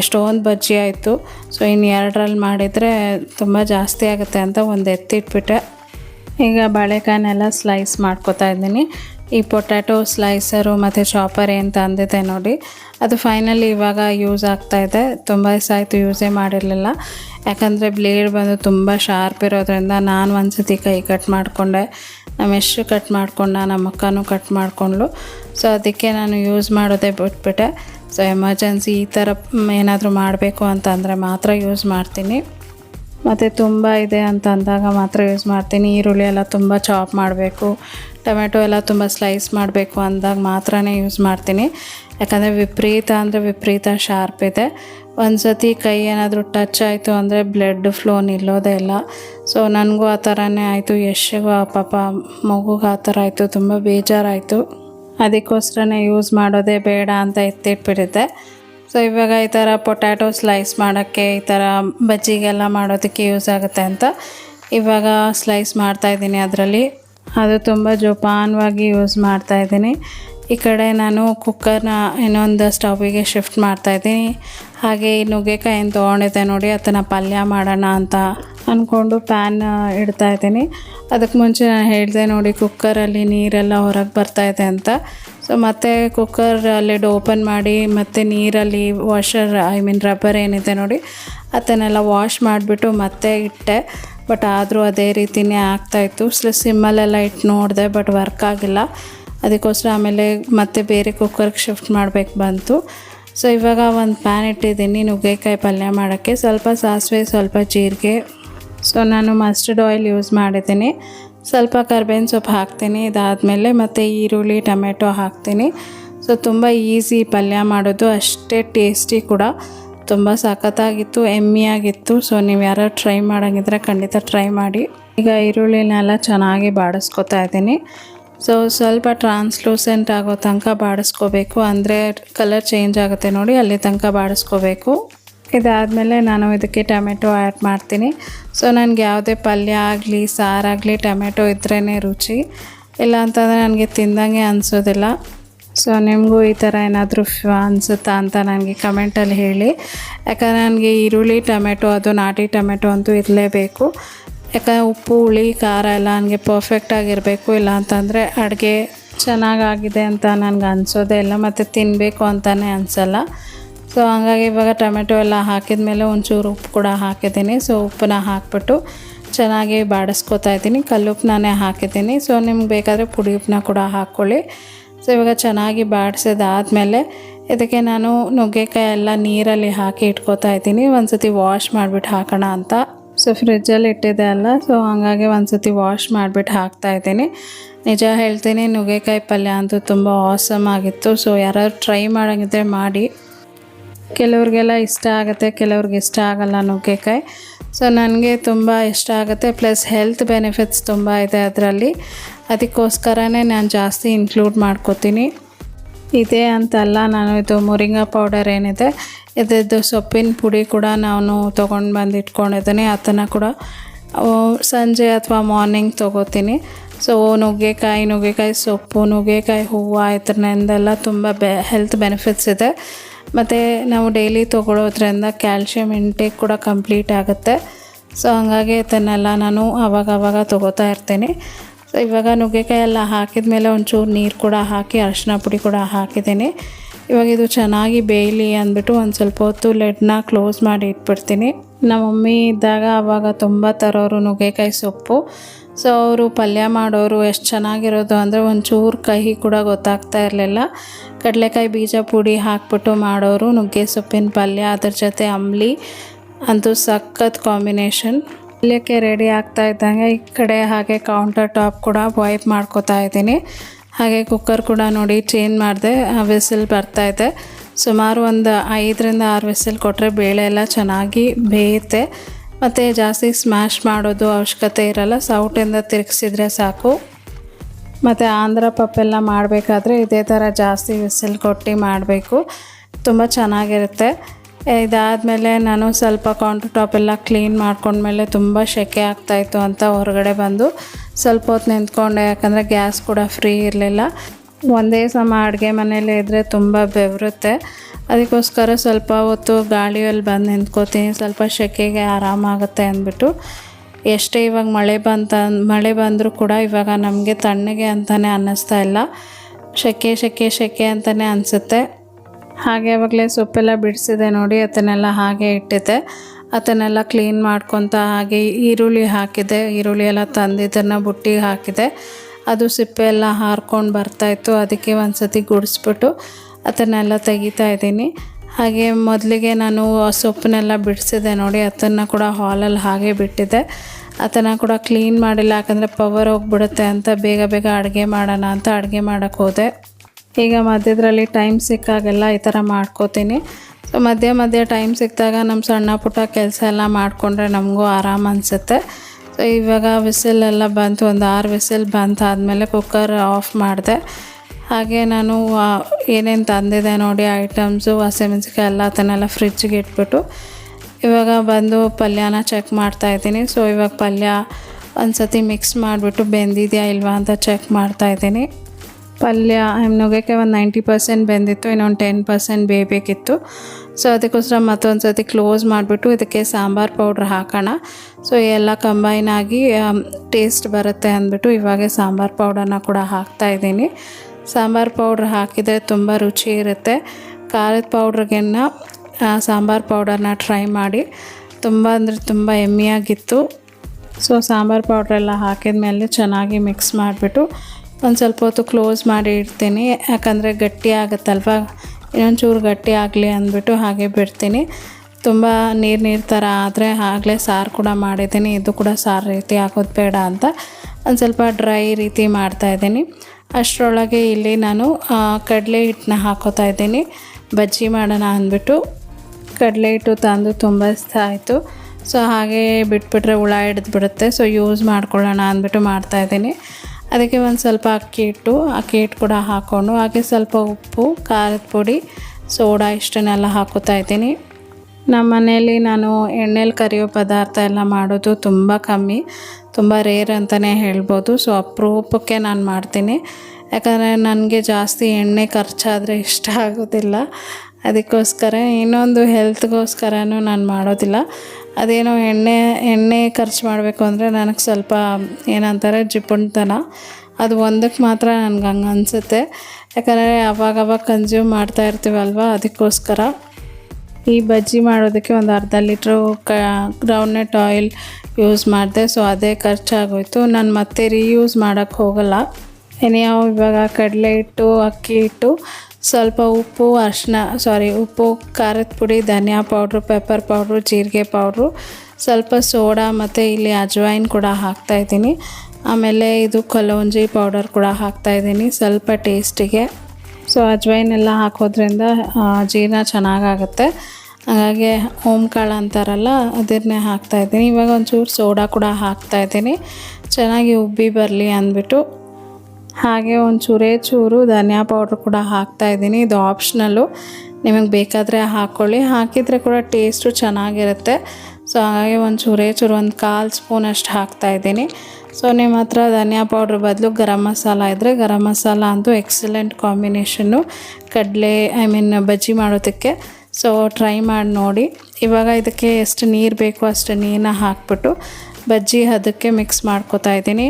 ಎಷ್ಟೊಂದು ಬಜ್ಜಿ ಆಯಿತು. ಸೊ ಇನ್ನು ಎರಡರಲ್ಲಿ ಮಾಡಿದರೆ ತುಂಬ ಜಾಸ್ತಿ ಆಗುತ್ತೆ ಅಂತ ಒಂದು ಎತ್ತಿಟ್ಬಿಟ್ಟೆ. ಈಗ ಬಾಳೆಕಾಯಿನೆಲ್ಲ ಸ್ಲೈಸ್ ಮಾಡ್ಕೋತಾ ಇದ್ದೀನಿ. ಈ ಪೊಟ್ಯಾಟೊ ಸ್ಲೈಸರು ಮತ್ತು ಚಾಪರ್ ಏನು ತಂದಿದೆ ನೋಡಿ. ಅದು ಫೈನಲಿ ಇವಾಗ ಯೂಸ್ ಆಗ್ತಾ ಇದೆ. ತುಂಬ ದಿವಸ ಆಯಿತು ಯೂಸೇ ಮಾಡಿರಲಿಲ್ಲ. ಯಾಕಂದರೆ ಬ್ಲೇಡ್ ಬಂದು ತುಂಬ ಶಾರ್ಪ್ ಇರೋದ್ರಿಂದ ನಾನು ಒಂದು ಸತಿ ಕೈ ಕಟ್ ಮಾಡಿಕೊಂಡೆ. ನಮ್ಮ ಎಷ್ಟು ಕಟ್ ಮಾಡ್ಕೊಂಡ, ನಮ್ಮ ಅಕ್ಕನೂ ಕಟ್ ಮಾಡಿಕೊಂಡ್ಳು. ಸೊ ಅದಕ್ಕೆ ನಾನು ಯೂಸ್ ಮಾಡೋದೇ ಬಿಟ್ಬಿಟ್ಟೆ. ಸೊ ಎಮರ್ಜೆನ್ಸಿ ಈ ಥರ ಏನಾದರೂ ಮಾಡಬೇಕು ಅಂತಂದರೆ ಮಾತ್ರ ಯೂಸ್ ಮಾಡ್ತೀನಿ. ಮತ್ತು ತುಂಬ ಇದೆ ಅಂತ ಅಂದಾಗ ಮಾತ್ರ ಯೂಸ್ ಮಾಡ್ತೀನಿ. ಈರುಳ್ಳಿ ಎಲ್ಲ ತುಂಬ ಚಾಪ್ ಮಾಡಬೇಕು. ಟೊಮೆಟೊ ಎಲ್ಲ ತುಂಬ ಸ್ಲೈಸ್ ಮಾಡಬೇಕು ಅಂದಾಗ ಮಾತ್ರ ಯೂಸ್ ಮಾಡ್ತೀನಿ. ಯಾಕಂದರೆ ವಿಪರೀತ ಅಂದರೆ ವಿಪರೀತ ಶಾರ್ಪ್ ಇದೆ. ಒಂದು ಸತಿ ಕೈ ಏನಾದರೂ ಟಚ್ ಆಯಿತು ಅಂದರೆ ಬ್ಲಡ್ ಫ್ಲೋ ನಿಲ್ಲೋದೇ ಇಲ್ಲ. ಸೊ ನನಗೂ ಆ ಥರನೇ ಆಯಿತು. ಯಶ್ಗೂ ಪಾಪ ಮಗುಗೆ ಆ ಥರ ಆಯಿತು. ತುಂಬ ಬೇಜಾರಾಯಿತು. ಅದಕ್ಕೋಸ್ಕರನೇ ಯೂಸ್ ಮಾಡೋದೇ ಬೇಡ ಅಂತ ಎತ್ತಿಟ್ಬಿಟ್ಟಿದ್ದೆ ಸೊ ಇವಾಗ ಈ ಥರ ಪೊಟ್ಯಾಟೊ ಸ್ಲೈಸ್ ಮಾಡೋಕ್ಕೆ ಈ ಥರ ಬಜ್ಜಿಗೆಲ್ಲ ಮಾಡೋದಕ್ಕೆ ಯೂಸ್ ಆಗುತ್ತೆ ಅಂತ ಇವಾಗ ಸ್ಲೈಸ್ ಮಾಡ್ತಾಯಿದ್ದೀನಿ ಅದರಲ್ಲಿ. ಅದು ತುಂಬ ಜೋಪಾನವಾಗಿ ಯೂಸ್ ಮಾಡ್ತಾಯಿದ್ದೀನಿ ಈ ಕಡೆ ನಾನು ಕುಕ್ಕರ್ನ ಇನ್ನೊಂದು ಸ್ಟವಿಗೆ ಶಿಫ್ಟ್ ಮಾಡ್ತಾಯಿದ್ದೀನಿ ಹಾಗೆ ಈ ನುಗ್ಗೆಕಾಯಿ ಏನು ತೊಗೊಂಡಿದ್ದೆ ನೋಡಿ, ಅದನ್ನು ಪಲ್ಯ ಮಾಡೋಣ ಅಂತ ಅಂದ್ಕೊಂಡು ಪ್ಯಾನ್ ಇಡ್ತಾ ಇದ್ದೀನಿ. ಅದಕ್ಕೆ ಮುಂಚೆ ನಾನು ಹೇಳಿದೆ ನೋಡಿ ಕುಕ್ಕರಲ್ಲಿ ನೀರೆಲ್ಲ ಹೊರಗೆ ಬರ್ತಾಯಿದೆ ಅಂತ. ಸೊ ಮತ್ತೆ ಕುಕ್ಕರ್ ಲಿಡ್ ಓಪನ್ ಮಾಡಿ, ಮತ್ತು ನೀರಲ್ಲಿ ವಾಷರ್ ಐ ಮೀನ್ ರಬ್ಬರ್ ಏನಿದೆ ನೋಡಿ, ಅದನ್ನೆಲ್ಲ ವಾಶ್ ಮಾಡಿಬಿಟ್ಟು ಮತ್ತೆ ಇಟ್ಟೆ. ಬಟ್ ಆದರೂ ಅದೇ ರೀತಿಯೇ ಆಗ್ತಾಯಿತ್ತು ಸ್ಲ ಸಿಮ್ಮಲ್ಲೆಲ್ಲ ಇಟ್ಟು ನೋಡಿದೆ ಬಟ್ ವರ್ಕ್ ಆಗಿಲ್ಲ. ಅದಕ್ಕೋಸ್ಕರ ಆಮೇಲೆ ಮತ್ತೆ ಬೇರೆ ಕುಕ್ಕರ್ಗೆ ಶಿಫ್ಟ್ ಮಾಡಬೇಕು ಬಂತು. ಸೊ ಇವಾಗ ಒಂದು ಪ್ಯಾನ್ ಇಟ್ಟಿದ್ದೀನಿ, ನುಗ್ಗೆಕಾಯಿ ಪಲ್ಯ ಮಾಡೋಕ್ಕೆ. ಸ್ವಲ್ಪ ಸಾಸಿವೆ, ಸ್ವಲ್ಪ ಜೀರಿಗೆ. ಸೊ ನಾನು ಮಸ್ಟರ್ಡ್ ಆಯಿಲ್ ಯೂಸ್ ಮಾಡಿದ್ದೀನಿ. ಸ್ವಲ್ಪ ಕರ್ಬೇವಿನ ಸೊಪ್ಪು ಹಾಕ್ತೀನಿ. ಇದಾದಮೇಲೆ ಮತ್ತು ಈರುಳ್ಳಿ, ಟೊಮೆಟೊ ಹಾಕ್ತೀನಿ. ಸೊ ತುಂಬ ಈಸಿ ಪಲ್ಯ ಮಾಡೋದು. ಅಷ್ಟೇ ಟೇಸ್ಟಿ ಕೂಡ. ತುಂಬ ಸಖತ್ತಾಗಿತ್ತು, ಎಮ್ಮಿಯಾಗಿತ್ತು. ಸೊ ನೀವು ಯಾರೋ ಟ್ರೈ ಮಾಡೋಂಗಿದ್ರೆ ಖಂಡಿತ ಟ್ರೈ ಮಾಡಿ. ಈಗ ಈರುಳ್ಳಿನೆಲ್ಲ ಚೆನ್ನಾಗಿ ಬಾಡಿಸ್ಕೊತಾ ಇದ್ದೀನಿ. ಸೊ ಸ್ವಲ್ಪ ಟ್ರಾನ್ಸ್ಲೂಸೆಂಟ್ ಆಗೋ ತನಕ ಬಾಡಿಸ್ಕೋಬೇಕು. ಅಂದರೆ ಕಲರ್ ಚೇಂಜ್ ಆಗುತ್ತೆ ನೋಡಿ, ಅಲ್ಲಿ ತನಕ ಬಾಡಿಸ್ಕೋಬೇಕು. ಇದಾದಮೇಲೆ ನಾನು ಇದಕ್ಕೆ ಟೊಮೆಟೊ ಆ್ಯಡ್ ಮಾಡ್ತೀನಿ. ಸೊ ನನಗೆ ಯಾವುದೇ ಪಲ್ಯ ಆಗಲಿ ಸಾರಾಗಲಿ ಟೊಮೆಟೊ ಇದ್ರೇ ರುಚಿ. ಇಲ್ಲ ಅಂತಂದರೆ ನನಗೆ ತಿಂದಂಗೆ ಅನಿಸೋದಿಲ್ಲ. ಸೊ ನಿಮಗೂ ಈ ಥರ ಏನಾದರೂ ಅನಿಸುತ್ತಾ ಅಂತ ನನಗೆ ಕಮೆಂಟಲ್ಲಿ ಹೇಳಿ. ಯಾಕಂದರೆ ನನಗೆ ಈರುಳ್ಳಿ ಟೊಮೆಟೊ ಅದು ನಾಟಿ ಟೊಮೆಟೊ ಅಂತೂ ಇರಲೇಬೇಕು. ಯಾಕಂದರೆ ಉಪ್ಪು, ಹುಳಿ, ಖಾರ ಎಲ್ಲ ನನಗೆ ಪರ್ಫೆಕ್ಟಾಗಿರಬೇಕು ಇಲ್ಲ ಅಂತಂದರೆ ಅಡುಗೆ ಚೆನ್ನಾಗಾಗಿದೆ ಅಂತ ನನಗೆ ಅನಿಸೋದೇ ಇಲ್ಲ. ಮತ್ತು ತಿನ್ನಬೇಕು ಅಂತಲೇ ಅನಿಸಲ್ಲ. ಸೊ ಹಂಗಾಗಿ ಇವಾಗ ಟೊಮೆಟೊ ಎಲ್ಲ ಹಾಕಿದ ಮೇಲೆ ಒಂಚೂರು ಉಪ್ಪು ಕೂಡ ಹಾಕಿದ್ದೀನಿ. ಸೊ ಉಪ್ಪನ್ನ ಹಾಕ್ಬಿಟ್ಟು ಚೆನ್ನಾಗಿ ಬಾಡಿಸ್ಕೊತಾ ಇದ್ದೀನಿ. ಕಲ್ಲುಪ್ಪನ್ನೇ ಹಾಕಿದ್ದೀನಿ. ಸೊ ನಿಮ್ಗೆ ಬೇಕಾದರೆ ಪುಡಿ ಉಪ್ಪನ್ನ ಕೂಡ ಹಾಕ್ಕೊಳ್ಳಿ. ಸೊ ಇವಾಗ ಚೆನ್ನಾಗಿ ಬಾಡಿಸಿದಾದ್ಮೇಲೆ ಇದಕ್ಕೆ ನಾನು ನುಗ್ಗೆಕಾಯಿ ಎಲ್ಲ ನೀರಲ್ಲಿ ಹಾಕಿ ಇಟ್ಕೋತಾ ಇದ್ದೀನಿ. ಒಂದು ಸತಿ ವಾಶ್ ಮಾಡಿಬಿಟ್ಟು ಹಾಕೋಣ ಅಂತ. ಸೊ ಫ್ರಿಜ್ಜಲ್ಲಿ ಇಟ್ಟಿದೆ ಅಲ್ಲ. ಸೊ ಹಂಗಾಗಿ ಒಂದು ಸತಿ ವಾಶ್ ಮಾಡಿಬಿಟ್ಟು ಹಾಕ್ತಾ ಇದ್ದೀನಿ. ನಿಜ ಹೇಳ್ತೀನಿ, ನುಗ್ಗೆಕಾಯಿ ಪಲ್ಯ ಅಂತೂ ತುಂಬ ಆಸಮ್ ಆಗಿತ್ತು. ಸೊ ಯಾರಾದ್ರು ಟ್ರೈ ಮಾಡೋಂಗಿದ್ರೆ ಮಾಡಿ. ಕೆಲವ್ರಿಗೆಲ್ಲ ಇಷ್ಟ ಆಗುತ್ತೆ, ಕೆಲವ್ರಿಗೆ ಇಷ್ಟ ಆಗಲ್ಲ ನುಗ್ಗೆಕಾಯಿ. ಸೊ ನನಗೆ ತುಂಬ ಇಷ್ಟ ಆಗುತ್ತೆ ಪ್ಲಸ್ ಹೆಲ್ತ್ ಬೆನಿಫಿಟ್ಸ್ ತುಂಬ ಇದೆ ಅದರಲ್ಲಿ. ಅದಕ್ಕೋಸ್ಕರನೇ ನಾನು ಜಾಸ್ತಿ ಇನ್ಕ್ಲೂಡ್ ಮಾಡ್ಕೋತೀನಿ. ಇದೆ ಅಂತಲ್ಲ, ನಾನು ಇದು ಮುರಿಂಗಾ ಪೌಡರ್ ಏನಿದೆ, ಇದ್ರದ್ದು ಸೊಪ್ಪಿನ ಪುಡಿ ಕೂಡ ನಾನು ತೊಗೊಂಡು ಬಂದು ಇಟ್ಕೊಂಡಿದ್ದೀನಿ ಅದನ್ನು ಕೂಡ ಸಂಜೆ ಅಥವಾ ಮಾರ್ನಿಂಗ್ ತೊಗೋತೀನಿ. ಸೊ ನುಗ್ಗೆಕಾಯಿ ನುಗ್ಗೆಕಾಯಿ ಸೊಪ್ಪು, ನುಗ್ಗೆಕಾಯಿ ಹೂವು ಇದರಿಂದೆಲ್ಲ ತುಂಬ ಬೆ ಹೆಲ್ತ್ ಬೆನಿಫಿಟ್ಸ್ ಇದೆ. ಮತ್ತು ನಾವು ಡೈಲಿ ತೊಗೊಳೋದ್ರಿಂದ ಕ್ಯಾಲ್ಶಿಯಂ ಇಂಟೇಕ್ ಕೂಡ ಕಂಪ್ಲೀಟ್ ಆಗುತ್ತೆ. ಸೊ ಹಂಗಾಗಿ ಇದನ್ನೆಲ್ಲ ನಾನು ಆವಾಗ ತೊಗೋತಾ ಇರ್ತೀನಿ. ಸೊ ಇವಾಗ ನುಗ್ಗೆಕಾಯಿ ಎಲ್ಲ ಹಾಕಿದ ಮೇಲೆ ಒಂಚೂರು ನೀರು ಕೂಡ ಹಾಕಿ ಅರಿಶಿನ ಪುಡಿ ಕೂಡ ಹಾಕಿದ್ದೀನಿ. ಇವಾಗ ಇದು ಚೆನ್ನಾಗಿ ಬೇಯಲಿ ಅಂದ್ಬಿಟ್ಟು ಒಂದು ಸ್ವಲ್ಪ ಹೊತ್ತು ಲೆಡ್ನ ಕ್ಲೋಸ್ ಮಾಡಿ ಇಟ್ಬಿಡ್ತೀನಿ. ನಮ್ಮ ಮಮ್ಮಿ ಇದ್ದಾಗ ಆವಾಗ ತುಂಬ ತರೋರು ನುಗ್ಗೆಕಾಯಿ ಸೊಪ್ಪು. ಸೊ ಅವರು ಪಲ್ಯ ಮಾಡೋರು ಎಷ್ಟು ಚೆನ್ನಾಗಿರೋದು ಅಂದರೆ ಒಂಚೂರು ಕಹಿ ಕೂಡ ಗೊತ್ತಾಗ್ತಾ ಇರಲಿಲ್ಲ. ಕಡಲೆಕಾಯಿ ಬೀಜ ಪುಡಿ ಹಾಕ್ಬಿಟ್ಟು ಮಾಡೋರು ನುಗ್ಗೆ ಸೊಪ್ಪಿನ ಪಲ್ಯ, ಅದ್ರ ಜೊತೆ ಅಂಬ್ಲಿ, ಅಂತೂ ಸಖತ್ ಕಾಂಬಿನೇಷನ್. ಪಲ್ಯಕ್ಕೆ ರೆಡಿ ಆಗ್ತಾ ಇದ್ದಂಗೆ ಈ ಕಡೆ ಹಾಗೆ ಕೌಂಟರ್ ಟಾಪ್ ಕೂಡ ವೈಪ್ ಮಾಡ್ಕೋತಾ ಇದ್ದೀನಿ. ಹಾಗೆ ಕುಕ್ಕರ್ ಕೂಡ ನೋಡಿ ಚೇಂಜ್ ಮಾಡಿದೆ ವಿಸಿಲ್ ಇದೆ. ಸುಮಾರು ಒಂದು ಐದರಿಂದ ಆರು ವಿಸಿಲ್ ಕೊಟ್ಟರೆ ಬೇಳೆ ಎಲ್ಲ ಚೆನ್ನಾಗಿ ಬೇಯುತ್ತೆ. ಮತ್ತು ಜಾಸ್ತಿ ಸ್ಮ್ಯಾಶ್ ಮಾಡೋದು ಅವಶ್ಯಕತೆ ಇರಲ್ಲ. ಸೌಟಿಂದ ತಿರುಗಿಸಿದ್ರೆ ಸಾಕು. ಮತ್ತು ಆಂಧ್ರ ಪಪ್ಪೆಲ್ಲ ಮಾಡಬೇಕಾದ್ರೆ ಇದೇ ಥರ ಜಾಸ್ತಿ ವಿಸಿಲ್ ಕೊಟ್ಟು ಮಾಡಬೇಕು. ತುಂಬ ಚೆನ್ನಾಗಿರುತ್ತೆ. ಇದಾದಮೇಲೆ ನಾನು ಸ್ವಲ್ಪ ಕೌಂಟರ್ ಟಾಪ್ ಎಲ್ಲ ಕ್ಲೀನ್ ಮಾಡ್ಕೊಂಡ್ಮೇಲೆ ತುಂಬ ಸೆಕೆ ಆಗ್ತಾಯಿತ್ತು ಅಂತ ಹೊರಗಡೆ ಬಂದು ಸ್ವಲ್ಪ ಹೊತ್ತು ನಿಂತ್ಕೊಂಡೆ. ಯಾಕಂದರೆ ಗ್ಯಾಸ್ ಕೂಡ ಫ್ರೀ ಇರಲಿಲ್ಲ. ಒಂದೇ ಸಮ ಅಡುಗೆ ಮನೇಲಿ ಇದ್ದರೆ ತುಂಬ ಬೆವರುತ್ತೆ. ಅದಕ್ಕೋಸ್ಕರ ಸ್ವಲ್ಪ ಹೊತ್ತು ಗಾಳಿಯಲ್ಲಿ ಬಂದು ನಿಂತ್ಕೋತೀನಿ, ಸ್ವಲ್ಪ ಸೆಕೆಗೆ ಆರಾಮಾಗುತ್ತೆ ಅಂದ್ಬಿಟ್ಟು. ಎಷ್ಟೇ ಇವಾಗ ಮಳೆ ಬಂತ, ಮಳೆ ಬಂದರೂ ಕೂಡ ಇವಾಗ ನಮಗೆ ತಣ್ಣಗೆ ಅಂತಲೇ ಅನ್ನಿಸ್ತಾ ಇಲ್ಲ. ಸೆಕೆ ಸೆಕೆ ಸೆಕೆ ಅಂತಲೇ ಅನಿಸುತ್ತೆ. ಹಾಗೆ ಆವಾಗಲೇ ಸೊಪ್ಪೆಲ್ಲ ಬಿಡಿಸಿದೆ ನೋಡಿ, ಅದನ್ನೆಲ್ಲ ಹಾಗೆ ಇಟ್ಟಿದ್ದೆ. ಅದನ್ನೆಲ್ಲ ಕ್ಲೀನ್ ಮಾಡ್ಕೊತ ಹಾಗೆ ಈರುಳ್ಳಿ ಹಾಕಿದೆ ಈರುಳ್ಳಿ ಎಲ್ಲ ತಂದಿದ್ದನ್ನು ಬುಟ್ಟಿಗೆ ಹಾಕಿದೆ ಅದು ಸಿಪ್ಪೆ ಎಲ್ಲ ಹಾರ್ಕೊಂಡು ಬರ್ತಾಯಿತ್ತು ಅದಕ್ಕೆ ಒಂದು ಸತಿ ಗುಡಿಸ್ಬಿಟ್ಟು ಅದನ್ನೆಲ್ಲ ತೆಗಿತಾ ಇದ್ದೀನಿ. ಹಾಗೆ ಮೊದಲಿಗೆ ನಾನು ಸೊಪ್ಪನ್ನೆಲ್ಲ ಬಿಡಿಸಿದೆ ನೋಡಿ, ಅದನ್ನು ಕೂಡ ಹಾಲಲ್ಲಿ ಹಾಗೆ ಬಿಟ್ಟಿದ್ದೆ. ಅದನ್ನು ಕೂಡ ಕ್ಲೀನ್ ಮಾಡಿಲ್ಲ, ಯಾಕಂದರೆ ಪವರ್ ಹೋಗ್ಬಿಡುತ್ತೆ ಅಂತ ಬೇಗ ಬೇಗ ಅಡುಗೆ ಮಾಡೋಣ ಅಂತ ಅಡುಗೆ ಮಾಡೋಕ್ಕೆ ಹೋದೆ. ಈಗ ಮಧ್ಯದ್ರಲ್ಲಿ ಟೈಮ್ ಸಿಕ್ಕಾಗೆಲ್ಲ ಈ ಥರ ಮಾಡ್ಕೋತೀನಿ. ಸೊ ಮಧ್ಯೆ ಮಧ್ಯೆ ಟೈಮ್ ಸಿಕ್ಕಿದಾಗ ನಮ್ಮ ಸಣ್ಣ ಪುಟ್ಟ ಕೆಲಸ ಎಲ್ಲ ಮಾಡಿಕೊಂಡ್ರೆ ನಮಗೂ ಆರಾಮ ಅನಿಸುತ್ತೆ. ಇವಾಗ ವಿಸಿಲ್ ಎಲ್ಲ ಬಂತು, ಒಂದು ಆರು ವಿಸಿಲ್ ಬಂತು ಆದಮೇಲೆ ಕುಕ್ಕರ್ ಆಫ್ ಮಾಡಿದೆ. ಹಾಗೆ ನಾನು ಏನೇನು ತಂದಿದೆ ನೋಡಿ ಐಟಮ್ಸು ಹಸಿಮೆಣಸಿಕಾಯಿ ಎಲ್ಲ ಅದನ್ನೆಲ್ಲ ಫ್ರಿಜ್ಗೆ ಇಟ್ಬಿಟ್ಟು ಇವಾಗ ಬಂದು ಪಲ್ಯನ ಚೆಕ್ ಮಾಡ್ತಾ ಇದ್ದೀನಿ. ಸೊ ಇವಾಗ ಪಲ್ಯ ಒಂದು ಸತಿ ಮಿಕ್ಸ್ ಮಾಡಿಬಿಟ್ಟು ಬೆಂದಿದೆಯಾ ಇಲ್ವಾ ಅಂತ ಚೆಕ್ ಮಾಡ್ತಾ ಇದ್ದೀನಿ. ಪಲ್ಯ ನುಗ್ಗೆಕಾಯಿ ಒಂದು ನೈಂಟಿ ಪರ್ಸೆಂಟ್ ಬೆಂದಿತ್ತು, ಇನ್ನೊಂದು ಟೆನ್ ಪರ್ಸೆಂಟ್ ಬೇಯಬೇಕಿತ್ತು. ಸೊ ಅದಕ್ಕೋಸ್ಕರ ಮತ್ತೊಂದು ಸತಿ ಕ್ಲೋಸ್ ಮಾಡಿಬಿಟ್ಟು ಇದಕ್ಕೆ ಸಾಂಬಾರು ಪೌಡ್ರ್ ಹಾಕೋಣ. ಸೊ ಎಲ್ಲ ಕಂಬೈನ್ ಆಗಿ ಟೇಸ್ಟ್ ಬರುತ್ತೆ ಅಂದ್ಬಿಟ್ಟು ಇವಾಗ ಸಾಂಬಾರು ಪೌಡರ್ನ ಕೂಡ ಹಾಕ್ತಾ ಇದ್ದೀನಿ. ಸಾಂಬಾರು ಪೌಡ್ರ್ ಹಾಕಿದರೆ ತುಂಬ ರುಚಿ ಇರುತ್ತೆ. ಖಾರದ ಪೌಡ್ರಿಗೆನ್ನ ಸಾಂಬಾರು ಪೌಡರ್ನ ಟ್ರೈ ಮಾಡಿ. ತುಂಬ ಅಂದರೆ ತುಂಬ ಎಮ್ಮಿಯಾಗಿತ್ತು. ಸೊ ಸಾಂಬಾರು ಪೌಡ್ರೆಲ್ಲ ಹಾಕಿದ ಮೇಲೆ ಚೆನ್ನಾಗಿ ಮಿಕ್ಸ್ ಮಾಡಿಬಿಟ್ಟು ಒಂದು ಸ್ವಲ್ಪ ಹೊತ್ತು ಕ್ಲೋಸ್ ಮಾಡಿ ಇಡ್ತೀನಿ. ಯಾಕಂದರೆ ಗಟ್ಟಿ ಆಗುತ್ತಲ್ವ? ಇನ್ನೊಂದು ಚೂರು ಗಟ್ಟಿ ಆಗಲಿ ಅಂದ್ಬಿಟ್ಟು ಹಾಗೆ ಬಿಡ್ತೀನಿ. ತುಂಬ ನೀರು ನೀರು ಥರ ಆದರೆ ಆಗಲೇ ಸಾರು ಕೂಡ ಮಾಡಿದ್ದೀನಿ. ಇದು ಕೂಡ ಸಾರು ರೀತಿ ಹಾಕೋದು ಬೇಡ ಅಂತ. ಒಂದು ಸ್ವಲ್ಪ ಡ್ರೈ ರೀತಿ ಮಾಡ್ತಾಯಿದ್ದೀನಿ ಅಷ್ಟರೊಳಗೆ ಇಲ್ಲಿ ನಾನು ಕಡಲೆ ಹಿಟ್ಟನ್ನ ಹಾಕೋತಾ ಇದ್ದೀನಿ. ಬಜ್ಜಿ ಮಾಡೋಣ ಅಂದ್ಬಿಟ್ಟು ಕಡಲೆ ಹಿಟ್ಟು ತಂದು ತುಂಬಿಸ್ತಾ ಆಯಿತು ಸೊ ಹಾಗೆ ಬಿಟ್ಬಿಟ್ರೆ ಹುಳ ಹಿಡಿದು ಬಿಡುತ್ತೆ. ಸೊ ಯೂಸ್ ಮಾಡ್ಕೊಳ್ಳೋಣ ಅಂದ್ಬಿಟ್ಟು ಮಾಡ್ತಾಯಿದ್ದೀನಿ ಅದಕ್ಕೆ ಒಂದು ಸ್ವಲ್ಪ ಅಕ್ಕಿ ಹಿಟ್ಟು ಅಕ್ಕಿ ಹಿಟ್ಟು ಕೂಡ ಹಾಕ್ಕೊಂಡು ಹಾಗೆ ಸ್ವಲ್ಪ ಉಪ್ಪು, ಖಾರದ ಪುಡಿ, ಸೋಡಾ ಇಷ್ಟನ್ನೆಲ್ಲ ಹಾಕೋತಾ ಇದ್ದೀನಿ. ನಮ್ಮ ಮನೆಯಲ್ಲಿ ನಾನು ಎಣ್ಣೆಲಿ ಕರಿಯೋ ಪದಾರ್ಥ ಎಲ್ಲ ಮಾಡೋದು ತುಂಬ ಕಮ್ಮಿ, ತುಂಬ ರೇರ್ ಅಂತಲೇ ಹೇಳ್ಬೋದು. ಸೊ, ಅಪರೂಪಕ್ಕೆ ನಾನು ಮಾಡ್ತೀನಿ. ಯಾಕಂದರೆ ನನಗೆ ಜಾಸ್ತಿ ಎಣ್ಣೆ ಖರ್ಚಾದರೆ ಇಷ್ಟ ಆಗೋದಿಲ್ಲ. ಅದಕ್ಕೋಸ್ಕರ ಇನ್ನೊಂದು ಹೆಲ್ತ್ಗೋಸ್ಕರನೂ ನಾನು ಮಾಡೋದಿಲ್ಲ. ಅದೇನೋ ಎಣ್ಣೆ ಎಣ್ಣೆ ಖರ್ಚು ಮಾಡಬೇಕು ಅಂದರೆ ನನಗೆ ಸ್ವಲ್ಪ ಏನಂತಾರೆ ಜಿಪುಣ್ತನ ಅದು ಒಂದಕ್ಕೆ ಮಾತ್ರ ನನಗೆ ಹಂಗೆ ಅನಿಸುತ್ತೆ. ಯಾಕಂದರೆ ಅವಾಗವಾಗ ಅವಾಗ ಕನ್ಸ್ಯೂಮ್ ಮಾಡ್ತಾ ಇರ್ತೀವಲ್ವ ಅದಕ್ಕೋಸ್ಕರ. ಈ ಬಜ್ಜಿ ಮಾಡೋದಕ್ಕೆ ಒಂದು ಅರ್ಧ ಲೀಟ್ರು ಕ ಗ್ರೌಂಡ್ನಟ್ ಆಯಿಲ್ ಯೂಸ್ ಮಾಡಿದೆ. ಸೊ ಅದೇ ಖರ್ಚಾಗೋಯಿತು. ನಾನು ಮತ್ತೆ ರೀಯೂಸ್ ಮಾಡೋಕ್ಕೆ ಹೋಗಲ್ಲ. ಏನೇ ಇವಾಗ ಕಡಲೆ ಹಿಟ್ಟು, ಅಕ್ಕಿ ಹಿಟ್ಟು ಸ್ವಲ್ಪ ಉಪ್ಪು ಅರಿಶಿನ ಸಾರಿ ಉಪ್ಪು, ಖಾರದ ಪುಡಿ, ಧನಿಯಾ ಪೌಡ್ರು ಪೆಪ್ಪರ್ ಪೌಡ್ರು ಜೀರಿಗೆ ಪೌಡ್ರು ಸ್ವಲ್ಪ ಸೋಡಾ ಮತ್ತು ಇಲ್ಲಿ ಅಜ್ವಾಯಿನ್ ಕೂಡ ಹಾಕ್ತಾಯಿದ್ದೀನಿ ಆಮೇಲೆ ಇದು ಕಲೋಂಜಿ ಪೌಡರ್ ಕೂಡ ಹಾಕ್ತಾಯಿದ್ದೀನಿ ಸ್ವಲ್ಪ ಟೇಸ್ಟಿಗೆ ಸೊ ಅಜ್ವೈನ್ ಎಲ್ಲ ಹಾಕೋದ್ರಿಂದ ಜೀರ್ಣ ಚೆನ್ನಾಗಾಗುತ್ತೆ. ಹಾಗಾಗಿ ಓಮ್ ಕಾಳು ಅಂತಾರಲ್ಲ ಅದನ್ನೇ ಹಾಕ್ತಾಯಿದ್ದೀನಿ ಇವಾಗ ಒಂಚೂರು ಸೋಡಾ ಕೂಡ ಹಾಕ್ತಾಯಿದ್ದೀನಿ ಚೆನ್ನಾಗಿ ಉಬ್ಬಿ ಬರಲಿ ಅಂದ್ಬಿಟ್ಟು. ಹಾಗೆ ಒಂದು ಚೂರೇ ಚೂರು ಧನಿಯಾ ಪೌಡ್ರ್ ಕೂಡ ಹಾಕ್ತಾ ಇದ್ದೀನಿ. ಇದು ಆಪ್ಷನಲ್ಲು ನಿಮಗೆ ಬೇಕಾದರೆ ಹಾಕ್ಕೊಳ್ಳಿ ಹಾಕಿದರೆ ಕೂಡ ಟೇಸ್ಟು ಚೆನ್ನಾಗಿರುತ್ತೆ. ಸೊ ಹಾಗಾಗಿ ಒಂದು ಚೂರೇ ಚೂರು ಒಂದು ಕಾಲು ಸ್ಪೂನ್ ಅಷ್ಟು ಹಾಕ್ತಾಯಿದ್ದೀನಿ ಸೊ ನಿಮ್ಮ ಹತ್ರ ಧನಿಯಾ ಪೌಡ್ರ್ ಬದಲು ಗರಂ ಮಸಾಲ ಇದ್ದರೆ ಗರಂ ಮಸಾಲ ಅಂತೂ ಎಕ್ಸಲೆಂಟ್ ಕಾಂಬಿನೇಷನ್ನು ಕಡಲೆ ಐ ಮೀನ್ ಬಜ್ಜಿ ಮಾಡೋದಕ್ಕೆ. ಸೊ ಟ್ರೈ ಮಾಡಿ ನೋಡಿ. ಇವಾಗ ಇದಕ್ಕೆ ಎಷ್ಟು ನೀರು ಬೇಕೋ ಅಷ್ಟು ನೀರನ್ನ ಹಾಕ್ಬಿಟ್ಟು ಬಜ್ಜಿ ಅದಕ್ಕೆ ಮಿಕ್ಸ್ ಮಾಡ್ಕೋತಾ ಇದ್ದೀನಿ.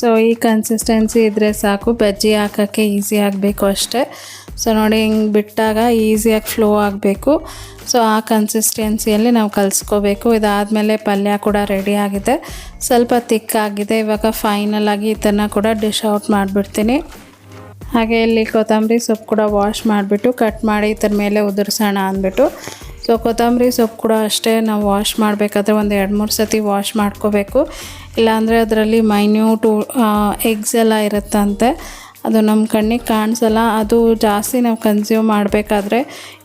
ಸೊ ಈ ಕನ್ಸಿಸ್ಟೆನ್ಸಿ ಇದ್ದರೆ ಸಾಕು. ಬಜ್ಜಿ ಹಾಕೋಕ್ಕೆ ಈಸಿ ಆಗಬೇಕು ಅಷ್ಟೇ. ಸೊ ನೋಡಿ ಹಿಂಗೆ ಬಿಟ್ಟಾಗ ಈಸಿಯಾಗಿ ಫ್ಲೋ ಆಗಬೇಕು. ಸೊ ಆ ಕನ್ಸಿಸ್ಟೆನ್ಸಿಯಲ್ಲಿ ನಾವು ಕಲಿಸ್ಕೋಬೇಕು. ಇದಾದಮೇಲೆ ಪಲ್ಯ ಕೂಡ ರೆಡಿ ಆಗಿದೆ. ಸ್ವಲ್ಪ ತಿಕ್ಕಾಗಿದೆ ಇವಾಗ ಫೈನಲ್ ಆಗಿ ಇದನ್ನು ಕೂಡ ಡಿಶ್ ಔಟ್ ಮಾಡಿಬಿಡ್ತೀನಿ. ಹಾಗೆ ಇಲ್ಲಿ ಕೊತ್ತಂಬರಿ ಸೊಪ್ಪು ಕೂಡ ವಾಶ್ ಮಾಡಿಬಿಟ್ಟು ಕಟ್ ಮಾಡಿ ಇದ್ರ ಮೇಲೆ ಉದುರ್ಸೋಣ ಅಂದ್ಬಿಟ್ಟು. ಸೊ ಕೊತ್ತಂಬರಿ ಸೊಪ್ಪು ಕೂಡ ಅಷ್ಟೇ ನಾವು ವಾಶ್ ಮಾಡಬೇಕಾದ್ರೆ ಒಂದು ಎರಡು ಮೂರು ಸತಿ ವಾಶ್ ಮಾಡ್ಕೋಬೇಕು. ಇಲ್ಲಾಂದರೆ ಅದರಲ್ಲಿ ಮೈನ್ಯೂಟು ಎಗ್ಸ್ ಎಲ್ಲ ಇರುತ್ತಂತೆ. ಅದು ನಮ್ಮ ಕಣ್ಣಿಗೆ ಕಾಣಿಸಲ್ಲ. ಅದು ಜಾಸ್ತಿ ನಾವು ಕನ್ಸ್ಯೂಮ್ ಮಾಡಬೇಕಾದ್ರೆ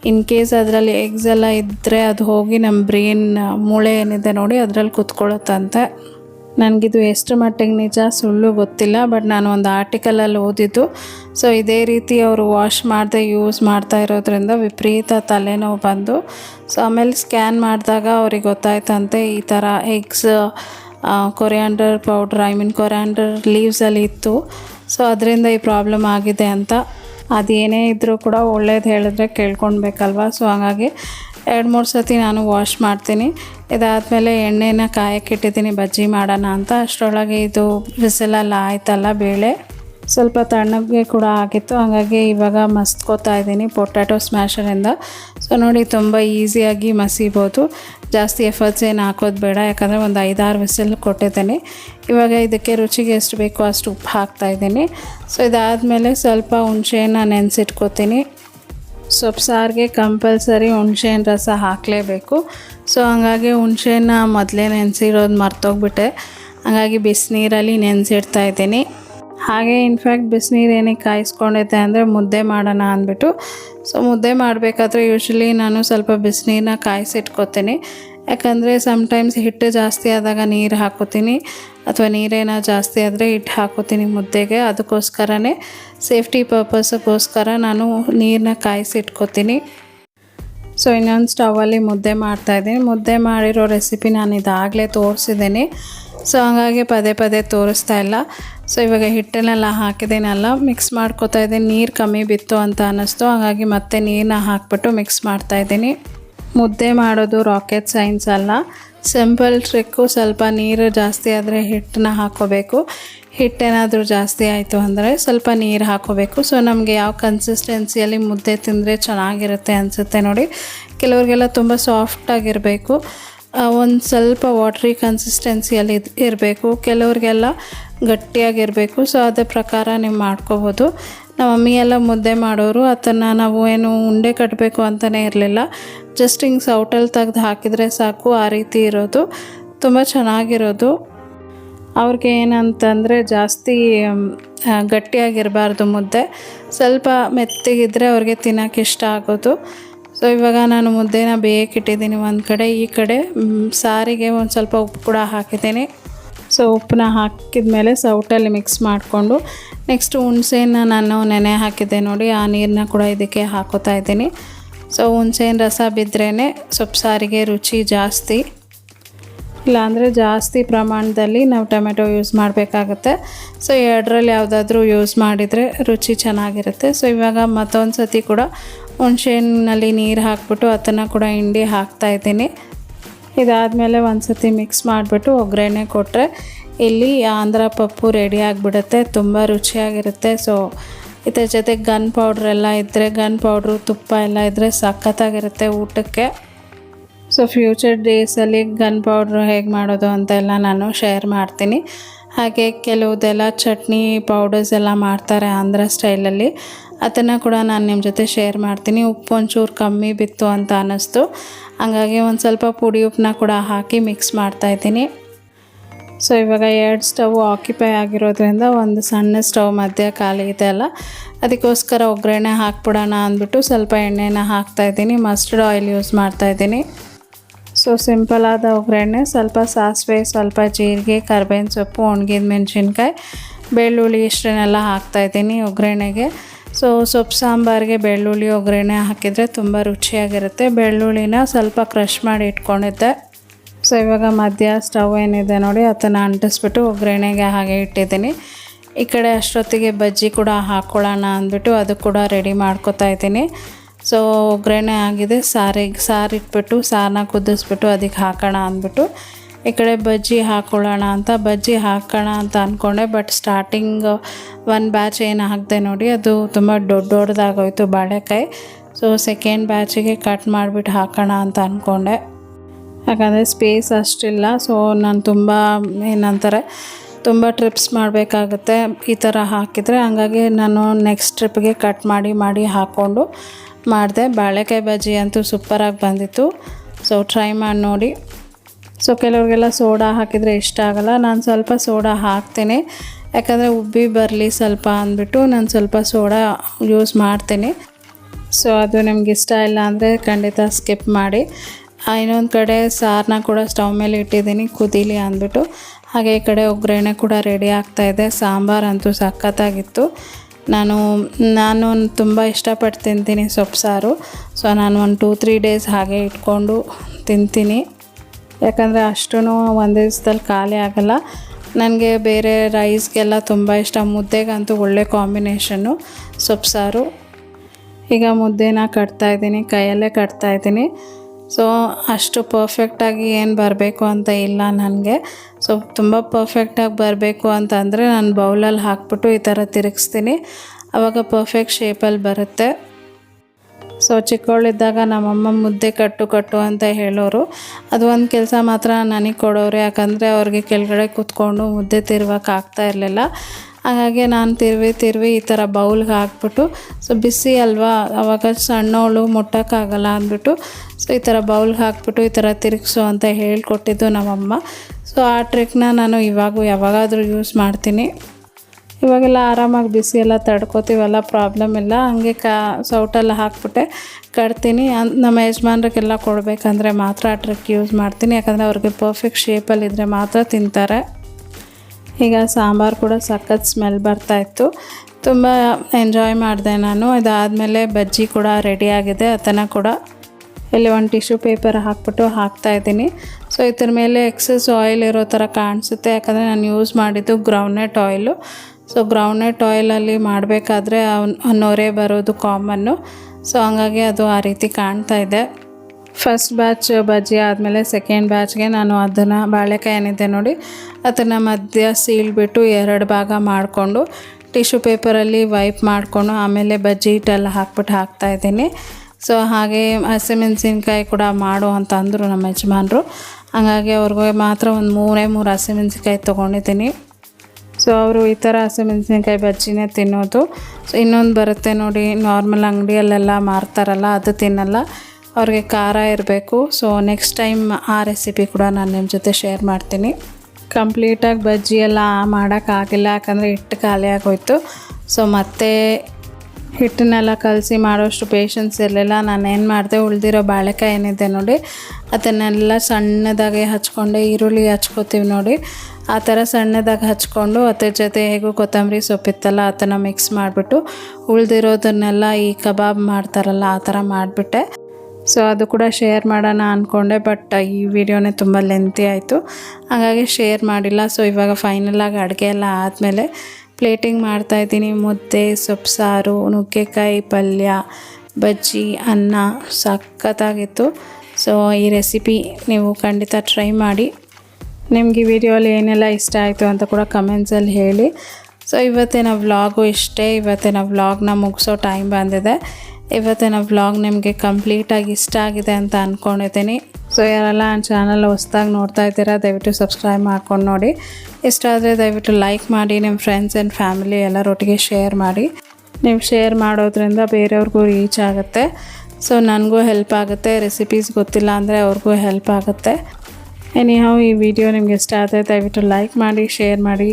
ಇನ್ ಕೇಸ್ ಅದರಲ್ಲಿ ಎಗ್ಸ್ ಎಲ್ಲ ಇದ್ದರೆ ಅದು ಹೋಗಿ ನಮ್ಮ ಬ್ರೈನ್ ಮೂಳೆ ಏನಿದೆ ನೋಡಿ ಅದರಲ್ಲಿ ಕುತ್ಕೊಳ್ಳುತ್ತಂತೆ. ನನಗಿದು ಎಷ್ಟು ಮಟ್ಟಿಗೆ ನಿಜ ಸುಳ್ಳು ಗೊತ್ತಿಲ್ಲ ಬಟ್ ನಾನು ಒಂದು ಆರ್ಟಿಕಲಲ್ಲಿ ಓದಿದ್ದು. ಸೊ ಇದೇ ರೀತಿ ಅವರು ವಾಶ್ ಮಾಡದೆ ಯೂಸ್ ಮಾಡ್ತಾ ಇರೋದ್ರಿಂದ ವಿಪರೀತ ತಲೆನೋವು ಬಂದು. ಸೊ ಆಮೇಲೆ ಸ್ಕ್ಯಾನ್ ಮಾಡಿದಾಗ ಅವ್ರಿಗೆ ಗೊತ್ತಾಯ್ತಂತೆ, ಈ ಥರ eggs coriander powder I mean coriander ಲೀವ್ಸಲ್ಲಿ ಇತ್ತು. ಸೊ ಅದರಿಂದ ಈ ಪ್ರಾಬ್ಲಮ್ ಆಗಿದೆ ಅಂತ. ಅದೇನೇ ಇದ್ದರೂ ಕೂಡ ಒಳ್ಳೇದು ಹೇಳಿದ್ರೆ ಕೇಳ್ಕೊಳ್ಬೇಕಲ್ವ? ಸೊ ಹಾಗಾಗಿ ಎರಡು ಮೂರು ಸತಿ ನಾನು ವಾಶ್ ಮಾಡ್ತೀನಿ. ಇದಾದಮೇಲೆ ಎಣ್ಣೆನ ಕಾಯಕ್ಕಿಟ್ಟಿದ್ದೀನಿ ಬಜ್ಜಿ ಮಾಡೋಣ ಅಂತ. ಅಷ್ಟರೊಳಗೆ ಇದು ಬಿಸಿಲಲ್ಲ ಆಯ್ತಲ್ಲ ಬೇಳೆ. ಸ್ವಲ್ಪ ತಣ್ಣಗೆ ಕೂಡ ಆಗಿತ್ತು, ಹಾಗಾಗಿ ಇವಾಗ ಮಸ್ತ್ಕೋತಾ ಇದ್ದೀನಿ ಪೊಟ್ಯಾಟೊ ಸ್ಮ್ಯಾಷರಿಂದ. ಸೊ ನೋಡಿ, ತುಂಬ ಈಸಿಯಾಗಿ ಮಸಿಬೋದು. ಜಾಸ್ತಿ ಎಫರ್ಟ್ಸ್ ಏನು ಹಾಕೋದು ಬೇಡ, ಯಾಕಂದರೆ ಒಂದು ಐದಾರು ವಿಸಿಲ್ ಕೊಟ್ಟಿದ್ದೀನಿ. ಇವಾಗ ಇದಕ್ಕೆ ರುಚಿಗೆ ಎಷ್ಟು ಬೇಕೋ ಅಷ್ಟು ಉಪ್ಪು ಹಾಕ್ತಾಯಿದ್ದೀನಿ ಸೊ ಇದಾದಮೇಲೆ ಸ್ವಲ್ಪ ಹುಣಸೆಯನ್ನು ನೆನೆಸಿಟ್ಕೋತೀನಿ. ಸೊಪ್ಪು ಸಾರಿಗೆ ಕಂಪಲ್ಸರಿ ಹುಣ್ಸೆಹಣ್ಣು ರಸ ಹಾಕಲೇಬೇಕು. ಸೊ ಹಂಗಾಗಿ ಹುಣ್ಸೆಹಣ್ಣ ಮೊದಲೇ ನೆನೆಸಿರೋದು ಮರ್ತೋಗ್ಬಿಟ್ಟೆ. ಹಾಗಾಗಿ ಬಿಸಿನೀರಲ್ಲಿ ನೆನೆಸಿಡ್ತಾ ಇದ್ದೀನಿ. ಹಾಗೆ ಇನ್ಫ್ಯಾಕ್ಟ್ ಬಿಸಿನೀರು ಏನಕ್ಕೆ ಕಾಯಿಸ್ಕೊಂಡೈತೆ ಅಂದರೆ ಮುದ್ದೆ ಮಾಡೋಣ ಅಂದ್ಬಿಟ್ಟು. ಸೊ ಮುದ್ದೆ ಮಾಡಬೇಕಾದ್ರೆ ಯೂಶ್ವಲಿ ನಾನು ಸ್ವಲ್ಪ ಬಿಸಿನೀರನ್ನ ಕಾಯಿಸಿಟ್ಕೋತೀನಿ. ಯಾಕಂದರೆ ಸಮ್ಟೈಮ್ಸ್ ಹಿಟ್ಟು ಜಾಸ್ತಿ ಆದಾಗ ನೀರು ಹಾಕೋತೀನಿ. ಅಥವಾ ನೀರೇನ ಜಾಸ್ತಿ ಆದರೆ ಹಿಟ್ಟು ಹಾಕೋತೀನಿ ಮುದ್ದೆಗೆ. ಅದಕ್ಕೋಸ್ಕರನೇ ಸೇಫ್ಟಿ ಪರ್ಪಸ್ಗೋಸ್ಕರ ನಾನು ನೀರನ್ನ ಕಾಯಿಸಿ ಇಟ್ಕೋತೀನಿ. ಸೊ ಇನ್ನೊಂದು ಸ್ಟವಲ್ಲಿ ಮುದ್ದೆ ಮಾಡ್ತಾಯಿದ್ದೀನಿ ಮುದ್ದೆ ಮಾಡಿರೋ ರೆಸಿಪಿ ನಾನು ಇದಾಗಲೇ ತೋರಿಸಿದ್ದೀನಿ. ಸೊ ಹಂಗಾಗಿ ಪದೇ ಪದೇ ತೋರಿಸ್ತಾ ಇಲ್ಲ. ಸೊ ಇವಾಗ ಹಿಟ್ಟನ್ನೆಲ್ಲ ಹಾಕಿದ್ದೀನಲ್ಲ ಮಿಕ್ಸ್ ಮಾಡ್ಕೋತಾ ಇದ್ದೀನಿ. ನೀರು ಕಮ್ಮಿ ಬಿತ್ತು ಅಂತ ಅನ್ನಿಸ್ತು. ಹಾಗಾಗಿ ಮತ್ತೆ ನೀರನ್ನ ಹಾಕ್ಬಿಟ್ಟು ಮಿಕ್ಸ್ ಮಾಡ್ತಾಯಿದ್ದೀನಿ ಮುದ್ದೆ ಮಾಡೋದು ರಾಕೆಟ್ ಸೈನ್ಸ್ ಅಲ್ಲ. ಸಿಂಪಲ್ ಟ್ರಿಕ್ಕು ಸ್ವಲ್ಪ ನೀರು ಜಾಸ್ತಿ ಆದರೆ ಹಿಟ್ಟನ್ನ ಹಾಕೋಬೇಕು. ಹಿಟ್ಟೇನಾದರೂ ಜಾಸ್ತಿ ಆಯಿತು ಅಂದರೆ ಸ್ವಲ್ಪ ನೀರು ಹಾಕೋಬೇಕು. ಸೊ ನಮಗೆ ಯಾವ ಕನ್ಸಿಸ್ಟೆನ್ಸಿಯಲ್ಲಿ ಮುದ್ದೆ ತಿಂದರೆ ಚೆನ್ನಾಗಿರುತ್ತೆ ಅನಿಸುತ್ತೆ ನೋಡಿ. ಕೆಲವ್ರಿಗೆಲ್ಲ ತುಂಬ ಸಾಫ್ಟಾಗಿರಬೇಕು ಒಂದು ಸ್ವಲ್ಪ ವಾಟ್ರಿ ಕನ್ಸಿಸ್ಟೆನ್ಸಿಯಲ್ಲಿ ಇರಬೇಕು. ಕೆಲವ್ರಿಗೆಲ್ಲ ಗಟ್ಟಿಯಾಗಿರಬೇಕು. ಸೊ ಅದೇ ಪ್ರಕಾರ ನೀವು ಮಾಡ್ಕೋಬೋದು. ನಮ್ಮ ಮಮ್ಮಿ ಎಲ್ಲ ಮುದ್ದೆ ಮಾಡೋರು ಅದನ್ನು ನಾವು ಏನು ಉಂಡೆ ಕಟ್ಟಬೇಕು ಅಂತಲೇ ಇರಲಿಲ್ಲ. ಜಸ್ಟ್ ಹಿಂಗೆ ಸೌಟಲ್ಲಿ ತೆಗ್ದು ಹಾಕಿದರೆ ಸಾಕು, ಆ ರೀತಿ ಇರೋದು. ತುಂಬ ಚೆನ್ನಾಗಿರೋದು. ಅವ್ರಿಗೆ ಏನಂತಂದರೆ ಜಾಸ್ತಿ ಗಟ್ಟಿಯಾಗಿರಬಾರ್ದು ಮುದ್ದೆ. ಸ್ವಲ್ಪ ಮೆತ್ತಗಿದ್ರೆ ಅವ್ರಿಗೆ ತಿನ್ನೋಕೆ ಇಷ್ಟ ಆಗೋದು. ಸೊ ಇವಾಗ ನಾನು ಮುದ್ದೆನ ಬೇಯಕ್ಕಿಟ್ಟಿದ್ದೀನಿ ಒಂದು ಕಡೆ, ಈ ಕಡೆ. ಸಾರಿಗೆ ಒಂದು ಸ್ವಲ್ಪ ಉಪ್ಪು ಕೂಡ ಹಾಕಿದ್ದೀನಿ. ಸೊ ಉಪ್ಪನ್ನ ಹಾಕಿದ ಮೇಲೆ ಸೌಟಲ್ಲಿ ಮಿಕ್ಸ್ ಮಾಡಿಕೊಂಡು ನೆಕ್ಸ್ಟ್ ಹುಣಸೆನ ನಾನು ನೆನೆ ಹಾಕಿದ್ದೆ ನೋಡಿ, ಆ ನೀರನ್ನ ಕೂಡ ಇದಕ್ಕೆ ಹಾಕೋತಾ ಇದ್ದೀನಿ. ಸೊ ಹುಣ್ಸೇನ ರಸ ಬಿದ್ರೇ ಸೊಪ್ಪು ಸಾರಿಗೆ ರುಚಿ ಜಾಸ್ತಿ. ಇಲ್ಲಾಂದರೆ ಜಾಸ್ತಿ ಪ್ರಮಾಣದಲ್ಲಿ ನಾವು ಟೊಮೆಟೊ ಯೂಸ್ ಮಾಡಬೇಕಾಗುತ್ತೆ. ಸೊ ಎರಡರಲ್ಲಿ ಯಾವುದಾದ್ರೂ ಯೂಸ್ ಮಾಡಿದರೆ ರುಚಿ ಚೆನ್ನಾಗಿರುತ್ತೆ. ಸೊ ಇವಾಗ ಮತ್ತೊಂದು ಸತಿ ಕೂಡ ಹುಣ್ಸೇನಲ್ಲಿ ನೀರು ಹಾಕ್ಬಿಟ್ಟು ಅದನ್ನು ಕೂಡ ಹಿಂಡಿ ಹಾಕ್ತಾ ಇದ್ದೀನಿ. ಇದಾದಮೇಲೆ ಒಂದು ಸತಿ ಮಿಕ್ಸ್ ಮಾಡಿಬಿಟ್ಟು ಒಗ್ಗರಣೆ ಕೊಟ್ಟರೆ ಇಲ್ಲಿ ಆಂಧ್ರ ಪಪ್ಪು ರೆಡಿ ಆಗಿಬಿಡುತ್ತೆ. ತುಂಬ ರುಚಿಯಾಗಿರುತ್ತೆ. ಸೊ ಇದ್ರ ಜೊತೆ ಗನ್ ಪೌಡ್ರ್ ಎಲ್ಲ ಇದ್ದರೆ ಗನ್ ಪೌಡ್ರು ತುಪ್ಪ ಎಲ್ಲ ಇದ್ದರೆ ಸಖತ್ತಾಗಿರುತ್ತೆ ಊಟಕ್ಕೆ. ಸೊ ಫ್ಯೂಚರ್ ಡೇಸಲ್ಲಿ ಗನ್ ಪೌಡ್ರು ಹೇಗೆ ಮಾಡೋದು ಅಂತೆಲ್ಲ ನಾನು ಶೇರ್ ಮಾಡ್ತೀನಿ. ಹಾಗೆ ಕೆಲವುದೆಲ್ಲ ಚಟ್ನಿ ಪೌಡರ್ಸ್ ಎಲ್ಲ ಮಾಡ್ತಾರೆ ಆಂಧ್ರ ಸ್ಟೈಲಲ್ಲಿ ಅದನ್ನು ಕೂಡ ನಾನು ನಿಮ್ಮ ಜೊತೆ ಶೇರ್ ಮಾಡ್ತೀನಿ. ಉಪ್ಪು ಒಂಚೂರು ಕಮ್ಮಿ ಬಿತ್ತು ಅಂತ ಅನ್ನಿಸ್ತು ಹಂಗಾಗಿ ಒಂದು ಸ್ವಲ್ಪ ಪುಡಿ ಉಪ್ಪನ್ನ ಕೂಡ ಹಾಕಿ ಮಿಕ್ಸ್ ಮಾಡ್ತಾಯಿದ್ದೀನಿ ಸೊ ಇವಾಗ ಎರಡು ಸ್ಟವ್ ಆಕ್ಯುಪೈ ಆಗಿರೋದ್ರಿಂದ ಒಂದು ಸಣ್ಣ ಸ್ಟವ್ ಮಧ್ಯೆ ಖಾಲಿ ಇದೆ ಅಲ್ಲ? ಅದಕ್ಕೋಸ್ಕರ ಒಗ್ಗರಣೆ ಹಾಕ್ಬಿಡೋಣ ಅಂದ್ಬಿಟ್ಟು ಸ್ವಲ್ಪ ಎಣ್ಣೆನ ಹಾಕ್ತಾಯಿದ್ದೀನಿ ಮಸ್ಟರ್ಡ್ ಆಯಿಲ್ ಯೂಸ್ ಮಾಡ್ತಾಯಿದ್ದೀನಿ ಸೊ ಸಿಂಪಲ್ ಆದ ಒಗ್ಗರಣೆ. ಸ್ವಲ್ಪ ಸಾಸಿವೆ, ಸ್ವಲ್ಪ ಜೀರಿಗೆ, ಕರ್ಬೇವಿನ ಸೊಪ್ಪು, ಒಣಗಿದ ಮೆಣಸಿನ್ಕಾಯಿ, ಬೆಳ್ಳುಳ್ಳಿ ಇಷ್ಟನ್ನೆಲ್ಲ ಹಾಕ್ತಾಯಿದ್ದೀನಿ ಒಗ್ಗರಣೆಗೆ. ಸೊ ಸೊಪ್ಪು ಸಾಂಬಾರಿಗೆ ಬೆಳ್ಳುಳ್ಳಿ ಒಗ್ಗರಣೆ ಹಾಕಿದರೆ ತುಂಬ ರುಚಿಯಾಗಿರುತ್ತೆ. ಬೆಳ್ಳುಳ್ಳಿನ ಸ್ವಲ್ಪ ಕ್ರಷ್ ಮಾಡಿ ಇಟ್ಕೊಂಡಿದ್ದೆ. ಸೊ ಇವಾಗ ಮಧ್ಯ ಸ್ಟವ್ ಏನಿದೆ ನೋಡಿ, ಅದನ್ನು ಅಂಟಿಸ್ಬಿಟ್ಟು ಒಗ್ಗರಣೆಗೆ ಹಾಗೆ ಇಟ್ಟಿದ್ದೀನಿ. ಈ ಕಡೆ ಅಷ್ಟೊತ್ತಿಗೆ ಬಜ್ಜಿ ಕೂಡ ಹಾಕ್ಕೊಳ್ಳೋಣ ಅಂದ್ಬಿಟ್ಟು ಅದು ಕೂಡ ರೆಡಿ ಮಾಡ್ಕೊತಾ ಇದ್ದೀನಿ. ಸೊ ಒಗ್ಗರಣೆ ಆಗಿದೆ ಸಾರಿಗೆ ಸಾರು ಇಟ್ಬಿಟ್ಟು ಸಾರನ್ನ ಕುದಿಸ್ಬಿಟ್ಟು ಅದಕ್ಕೆ ಹಾಕೋಣ ಅಂದ್ಬಿಟ್ಟು. ಈ ಕಡೆ ಬಜ್ಜಿ ಹಾಕ್ಕೊಳ್ಳೋಣ ಅಂತ, ಬಜ್ಜಿ ಹಾಕೋಣ ಅಂತ ಅಂದ್ಕೊಂಡೆ ಬಟ್ ಸ್ಟಾರ್ಟಿಂಗ್ ಒಂದು ಬ್ಯಾಚ್ ಏನು ಹಾಕಿದೆ ನೋಡಿ, ಅದು ತುಂಬ ದೊಡ್ಡ ದೊಡ್ಡದಾಗೋಯ್ತು ಬಾಳೆಕಾಯಿ. ಸೊ ಸೆಕೆಂಡ್ ಬ್ಯಾಚಿಗೆ ಕಟ್ ಮಾಡಿಬಿಟ್ಟು ಹಾಕೋಣ ಅಂತ ಅಂದ್ಕೊಂಡೆ ಯಾಕಂದರೆ ಸ್ಪೇಸ್ ಅಷ್ಟಿಲ್ಲ. ಸೊ ನಾನು ತುಂಬ ಏನಂತಾರೆ, ತುಂಬ ಟ್ರಿಪ್ಸ್ ಮಾಡಬೇಕಾಗುತ್ತೆ ಈ ಥರ ಹಾಕಿದರೆ. ಹಂಗಾಗಿ ನಾನು ನೆಕ್ಸ್ಟ್ ಟ್ರಿಪ್ಗೆ ಕಟ್ ಮಾಡಿ ಮಾಡಿ ಹಾಕ್ಕೊಂಡು ಮಾಡಿದೆ. ಬಾಳೆಕಾಯಿ ಬಜ್ಜಿ ಅಂತೂ ಸೂಪರಾಗಿ ಬಂದಿತ್ತು. ಸೊ ಟ್ರೈ ಮಾಡಿ ನೋಡಿ. ಸೊ ಕೆಲವ್ರಿಗೆಲ್ಲ ಸೋಡಾ ಹಾಕಿದರೆ ಇಷ್ಟ ಆಗೋಲ್ಲ. ನಾನು ಸ್ವಲ್ಪ ಸೋಡಾ ಹಾಕ್ತೀನಿ. ಯಾಕಂದರೆ ಉಬ್ಬಿ ಬರಲಿ ಸ್ವಲ್ಪ ಅಂದ್ಬಿಟ್ಟು ನಾನು ಸ್ವಲ್ಪ ಸೋಡಾ ಯೂಸ್ ಮಾಡ್ತೀನಿ. ಸೊ ಅದು ನಿಮ್ಗೆ ಇಷ್ಟ ಇಲ್ಲ ಅಂದರೆ ಖಂಡಿತ ಸ್ಕಿಪ್ ಮಾಡಿ. ಇನ್ನೊಂದು ಕಡೆ ಸಾರನ್ನ ಕೂಡ ಸ್ಟವ್ ಮೇಲೆ ಇಟ್ಟಿದ್ದೀನಿ, ಕುದೀಲಿ ಅಂದ್ಬಿಟ್ಟು. ಹಾಗೆ ಈ ಕಡೆ ಒಗ್ಗರಣೆ ಕೂಡ ರೆಡಿ ಆಗ್ತಾಯಿದೆ ಸಾಂಬಾರು ಅಂತೂ ಸಖತ್ತಾಗಿತ್ತು. ನಾನು ನಾನು ತುಂಬ ಇಷ್ಟಪಟ್ಟು ತಿಂತೀನಿ ಸೊಪ್ಪು ಸಾರು. ಸೊ ನಾನು ಒಂದು ಟೂ ತ್ರೀ ಡೇಸ್ ಹಾಗೆ ಇಟ್ಕೊಂಡು ತಿಂತೀನಿ. ಯಾಕಂದರೆ ಅಷ್ಟೂ ಒಂದು ದಿವಸದಲ್ಲಿ ಖಾಲಿ ಆಗಲ್ಲ. ನನಗೆ ಬೇರೆ ರೈಸ್ಗೆಲ್ಲ ತುಂಬ ಇಷ್ಟ. ಮುದ್ದೆಗಂತೂ ಒಳ್ಳೆ ಕಾಂಬಿನೇಷನ್ನು ಸೊಪ್ಪು ಸಾರು. ಈಗ ಮುದ್ದೆನ ಕಟ್ತಾ ಇದ್ದೀನಿ, ಕೈಯಲ್ಲೇ ಕಟ್ತಾ ಇದ್ದೀನಿ. ಸೊ ಅಷ್ಟು ಪರ್ಫೆಕ್ಟಾಗಿ ಏನು ಬರಬೇಕು ಅಂತ ಇಲ್ಲ ನನಗೆ. ಸೊ ತುಂಬ ಪರ್ಫೆಕ್ಟಾಗಿ ಬರಬೇಕು ಅಂತಂದರೆ ನಾನು ಬೌಲಲ್ಲಿ ಹಾಕ್ಬಿಟ್ಟು ಈ ಥರ ತಿರುಗಿಸ್ತೀನಿ. ಆವಾಗ ಪರ್ಫೆಕ್ಟ್ ಶೇಪಲ್ಲಿ ಬರುತ್ತೆ. ಸೊ ಚಿಕ್ಕವಳಿದ್ದಾಗ ನಮ್ಮಮ್ಮ ಮುದ್ದೆ ಕಟ್ಟು ಕಟ್ಟು ಅಂತ ಹೇಳೋರು. ಅದು ಒಂದು ಕೆಲಸ ಮಾತ್ರ ನನಗೆ ಕೊಡೋರು. ಯಾಕಂದರೆ ಅವ್ರಿಗೆ ಕೆಳಗಡೆ ಕೂತ್ಕೊಂಡು ಮುದ್ದೆ ತಿರುವಕ್ಕೆ ಆಗ್ತಾ ಇರಲಿಲ್ಲ. ಹಾಗಾಗಿ ನಾನು ತಿರುವಿ ತಿರುವಿ ಈ ಥರ ಬೌಲ್ಗೆ ಹಾಕ್ಬಿಟ್ಟು ಸೊ ಬಿಸಿ ಅಲ್ವಾ, ಅವಾಗ ಸಣ್ಣವಳು ಮುಟ್ಟೋಕ್ಕಾಗಲ್ಲ ಅಂದ್ಬಿಟ್ಟು ಸೊ ಈ ಥರ ಬೌಲ್ಗೆ ಹಾಕ್ಬಿಟ್ಟು ಈ ಥರ ತಿರುಗಿಸು ಅಂತ ಹೇಳ್ಕೊಟ್ಟಿದ್ದು ನಮ್ಮಮ್ಮ. ಸೊ ಆ ಟ್ರಿಕ್ನ ನಾನು ಇವಾಗೂ ಯಾವಾಗಾದರೂ ಯೂಸ್ ಮಾಡ್ತೀನಿ. ಇವಾಗೆಲ್ಲ ಆರಾಮಾಗಿ ಬಿಸಿ ಎಲ್ಲ ತಡ್ಕೋತೀವಲ್ಲ ಪ್ರಾಬ್ಲಮ್ ಇಲ್ಲ. ಹಂಗೆ ಕಾ, ಸೌಟೆಲ್ಲ ಹಾಕ್ಬಿಟ್ಟೆ, ಕಟ್ತೀನಿ. ನಮ್ಮ ಯಜಮಾನ್ರಿಗೆಲ್ಲ ಕೊಡಬೇಕಂದ್ರೆ ಮಾತ್ರ ಆ ಟ್ರಿಕ್ ಯೂಸ್ ಮಾಡ್ತೀನಿ. ಯಾಕಂದರೆ ಅವ್ರಿಗೆ ಪರ್ಫೆಕ್ಟ್ ಶೇಪಲ್ಲಿದ್ದರೆ ಮಾತ್ರ ತಿಂತಾರೆ. ಈಗ ಸಾಂಬಾರು ಕೂಡ ಸಖತ್ ಸ್ಮೆಲ್ ಬರ್ತಾಯಿತ್ತು ತುಂಬ ಎಂಜಾಯ್ ಮಾಡಿದೆ ನಾನು. ಇದಾದಮೇಲೆ ಬಜ್ಜಿ ಕೂಡ ರೆಡಿ ಆಗಿದೆ, ಅದನ್ನು ಕೂಡ ಇಲ್ಲಿ ಒಂದು ಟಿಶ್ಯೂ ಪೇಪರ್ ಹಾಕ್ಬಿಟ್ಟು ಹಾಕ್ತಾ ಇದ್ದೀನಿ. ಸೊ ಇದ್ರ ಮೇಲೆ ಎಕ್ಸಸ್ ಆಯಿಲ್ ಇರೋ ಥರ ಕಾಣಿಸುತ್ತೆ. ಯಾಕಂದರೆ ನಾನು ಯೂಸ್ ಮಾಡಿದ್ದು ಗ್ರೌಂಡ್ನಟ್ ಆಯಿಲು ಸೊ ಗ್ರೌಂಡ್ನಟ್ ಆಯಿಲಲ್ಲಿ ಮಾಡಬೇಕಾದ್ರೆ ನೊರೆ ಬರೋದು ಕಾಮನ್ನು ಸೊ ಹಂಗಾಗಿ ಅದು ಆ ರೀತಿ ಕಾಣ್ತಾ ಇದೆ. ಫಸ್ಟ್ ಬ್ಯಾಚ್ ಬಜ್ಜಿ ಆದಮೇಲೆ ಸೆಕೆಂಡ್ ಬ್ಯಾಚ್ಗೆ ನಾನು ಅದನ್ನು ಬಾಳೆಕಾಯಿ ಏನಿದೆ ನೋಡಿ, ಅದನ್ನು ಮಧ್ಯ ಸೀಳ್ಬಿಟ್ಟು ಎರಡು ಭಾಗ ಮಾಡಿಕೊಂಡು ಟಿಶ್ಯೂ ಪೇಪರಲ್ಲಿ ವೈಪ್ ಮಾಡಿಕೊಂಡು, ಆಮೇಲೆ ಬಜ್ಜಿ ಹಿಟ್ಟೆಲ್ಲ ಹಾಕ್ಬಿಟ್ಟು ಹಾಕ್ತಾ ಇದ್ದೀನಿ. ಸೊ ಹಾಗೆ ಹಸಿಮೆಣಸಿನ್ಕಾಯಿ ಕೂಡ ಮಾಡು ಅಂತ ಅಂದರು ನಮ್ಮ ಯಜಮಾನರು. ಹಾಗಾಗಿ ಅವ್ರಿಗೆ ಮಾತ್ರ ಒಂದು ಮೂರೇ ಮೂರು ಹಸಿಮೆಣಸಿನ್ಕಾಯಿ ತೊಗೊಂಡಿದ್ದೀನಿ. ಸೊ ಅವರು ಈ ಥರ ಹಸಿಮೆಣಸಿನ್ಕಾಯಿ ಬಜ್ಜಿನೇ ತಿನ್ನೋದು. ಸೊ ಇನ್ನೊಂದು ಬರುತ್ತೆ ನೋಡಿ ನಾರ್ಮಲ್ ಅಂಗಡಿಯಲ್ಲೆಲ್ಲ ಮಾರ್ತಾರಲ್ಲ, ಅದು ತಿನ್ನಲ್ಲ. ಅವ್ರಿಗೆ ಖಾರ ಇರಬೇಕು. ಸೊ ನೆಕ್ಸ್ಟ್ ಟೈಮ್ ಆ ರೆಸಿಪಿ ಕೂಡ ನಾನು ನಿಮ್ಮ ಜೊತೆ ಶೇರ್ ಮಾಡ್ತೀನಿ. ಕಂಪ್ಲೀಟಾಗಿ ಬಜ್ಜಿ ಎಲ್ಲ ಮಾಡೋಕ್ಕಾಗಿಲ್ಲ ಯಾಕಂದರೆ ಹಿಟ್ಟು ಖಾಲಿ ಆಗೋಯ್ತು. ಸೊ ಮತ್ತೆ ಹಿಟ್ಟನ್ನೆಲ್ಲ ಕಲಸಿ ಮಾಡೋಷ್ಟು ಪೇಷನ್ಸ್ ಇರಲಿಲ್ಲ. ನಾನು ಏನು ಮಾಡಿದೆ, ಉಳಿದಿರೋ ಬಾಳೆಕಾಯಿ ಏನಿದೆ ನೋಡಿ, ಅದನ್ನೆಲ್ಲ ಸಣ್ಣದಾಗಿ ಹಚ್ಕೊಂಡೆ ಈರುಳ್ಳಿ ಹಚ್ಕೋತೀವಿ ನೋಡಿ. ಆ ಥರ ಸಣ್ಣದಾಗಿ ಹಚ್ಕೊಂಡು ಅದ್ರ ಜೊತೆ ಹೇಗೂ ಕೊತ್ತಂಬರಿ ಸೊಪ್ಪಿತ್ತಲ್ಲ ಅದನ್ನು ಮಿಕ್ಸ್ ಮಾಡಿಬಿಟ್ಟು ಉಳಿದಿರೋದನ್ನೆಲ್ಲ ಈ ಕಬಾಬ್ ಮಾಡ್ತಾರಲ್ಲ, ಆ ಥರ ಮಾಡಿಬಿಟ್ಟೆ. ಸೊ ಅದು ಕೂಡ ಶೇರ್ ಮಾಡೋಣ ಅಂದ್ಕೊಂಡೆ ಬಟ್ ಈ ವಿಡಿಯೋನೇ ತುಂಬ ಲೆಂತಿ ಆಯಿತು. ಹಾಗಾಗಿ ಶೇರ್ ಮಾಡಿಲ್ಲ. ಸೊ ಇವಾಗ ಫೈನಲಾಗಿ ಅಡುಗೆ ಎಲ್ಲ ಆದಮೇಲೆ ಪ್ಲೇಟಿಂಗ್ ಮಾಡ್ತಾಯಿದ್ದೀನಿ ಮುದ್ದೆ, ಸೊಪ್ಪು, ಸಾರು, ನುಗ್ಗೆಕಾಯಿ, ಪಲ್ಯ, ಬಜ್ಜಿ, ಅನ್ನ ಸಖತ್ತಾಗಿತ್ತು. ಸೊ ಈ ರೆಸಿಪಿ ನೀವು ಖಂಡಿತ ಟ್ರೈ ಮಾಡಿ. ನಿಮ್ಗೆ ಈ ವಿಡಿಯೋಲಿ ಏನೆಲ್ಲ ಇಷ್ಟ ಆಯಿತು ಅಂತ ಕೂಡ ಕಮೆಂಟ್ಸಲ್ಲಿ ಹೇಳಿ. ಸೊ ಇವತ್ತಿನ ವ್ಲಾಗು ಇಷ್ಟೇ. ಇವತ್ತಿನ ವ್ಲಾಗ್ನ ಮುಗಿಸೋ ಟೈಮ್ ಬಂದಿದೆ. ಇವತ್ತಿನ ವ್ಲಾಗ್ ನಿಮಗೆ ಕಂಪ್ಲೀಟಾಗಿ ಇಷ್ಟ ಆಗಿದೆ ಅಂತ ಅಂದ್ಕೊಂಡಿದ್ದೀನಿ ಸೊ ಯಾರೆಲ್ಲ ನನ್ನ ಚಾನಲ್ ಹೊಸ್ದಾಗಿ ನೋಡ್ತಾ ಇದ್ದೀರಾ, ದಯವಿಟ್ಟು ಸಬ್ಸ್ಕ್ರೈಬ್ ಮಾಡ್ಕೊಂಡು ನೋಡಿ. ಇಷ್ಟ ಆದರೆ ದಯವಿಟ್ಟು ಲೈಕ್ ಮಾಡಿ ನಿಮ್ಮ ಫ್ರೆಂಡ್ಸ್ ಆ್ಯಂಡ್ ಫ್ಯಾಮಿಲಿ ಎಲ್ಲರೊಟ್ಟಿಗೆ ಶೇರ್ ಮಾಡಿ. ನೀವು ಶೇರ್ ಮಾಡೋದ್ರಿಂದ ಬೇರೆಯವ್ರಿಗೂ ರೀಚ್ ಆಗುತ್ತೆ. ಸೊ ನನಗೂ ಹೆಲ್ಪ್ ಆಗುತ್ತೆ ರೆಸಿಪೀಸ್ ಗೊತ್ತಿಲ್ಲ ಅಂದರೆ ಅವ್ರಿಗೂ ಹೆಲ್ಪ್ ಆಗುತ್ತೆ. ಎನಿಹಾವ್ ಈ ವಿಡಿಯೋ ನಿಮಗೆ ಇಷ್ಟ ಆದರೆ ದಯವಿಟ್ಟು ಲೈಕ್ ಮಾಡಿ ಶೇರ್ ಮಾಡಿ.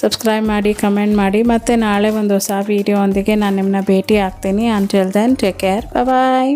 ಸಬ್ಸ್ಕ್ರೈಬ್ ಮಾಡಿ ಕಮೆಂಟ್ ಮಾಡಿ. ಮತ್ತು ನಾಳೆ ಒಂದು ಹೊಸ ವೀಡಿಯೋ ಒಂದಿಗೆ ನಾನು ನಿಮ್ಮನ್ನ ಭೇಟಿ ಆಗ್ತೀನಿ. Until then take care bye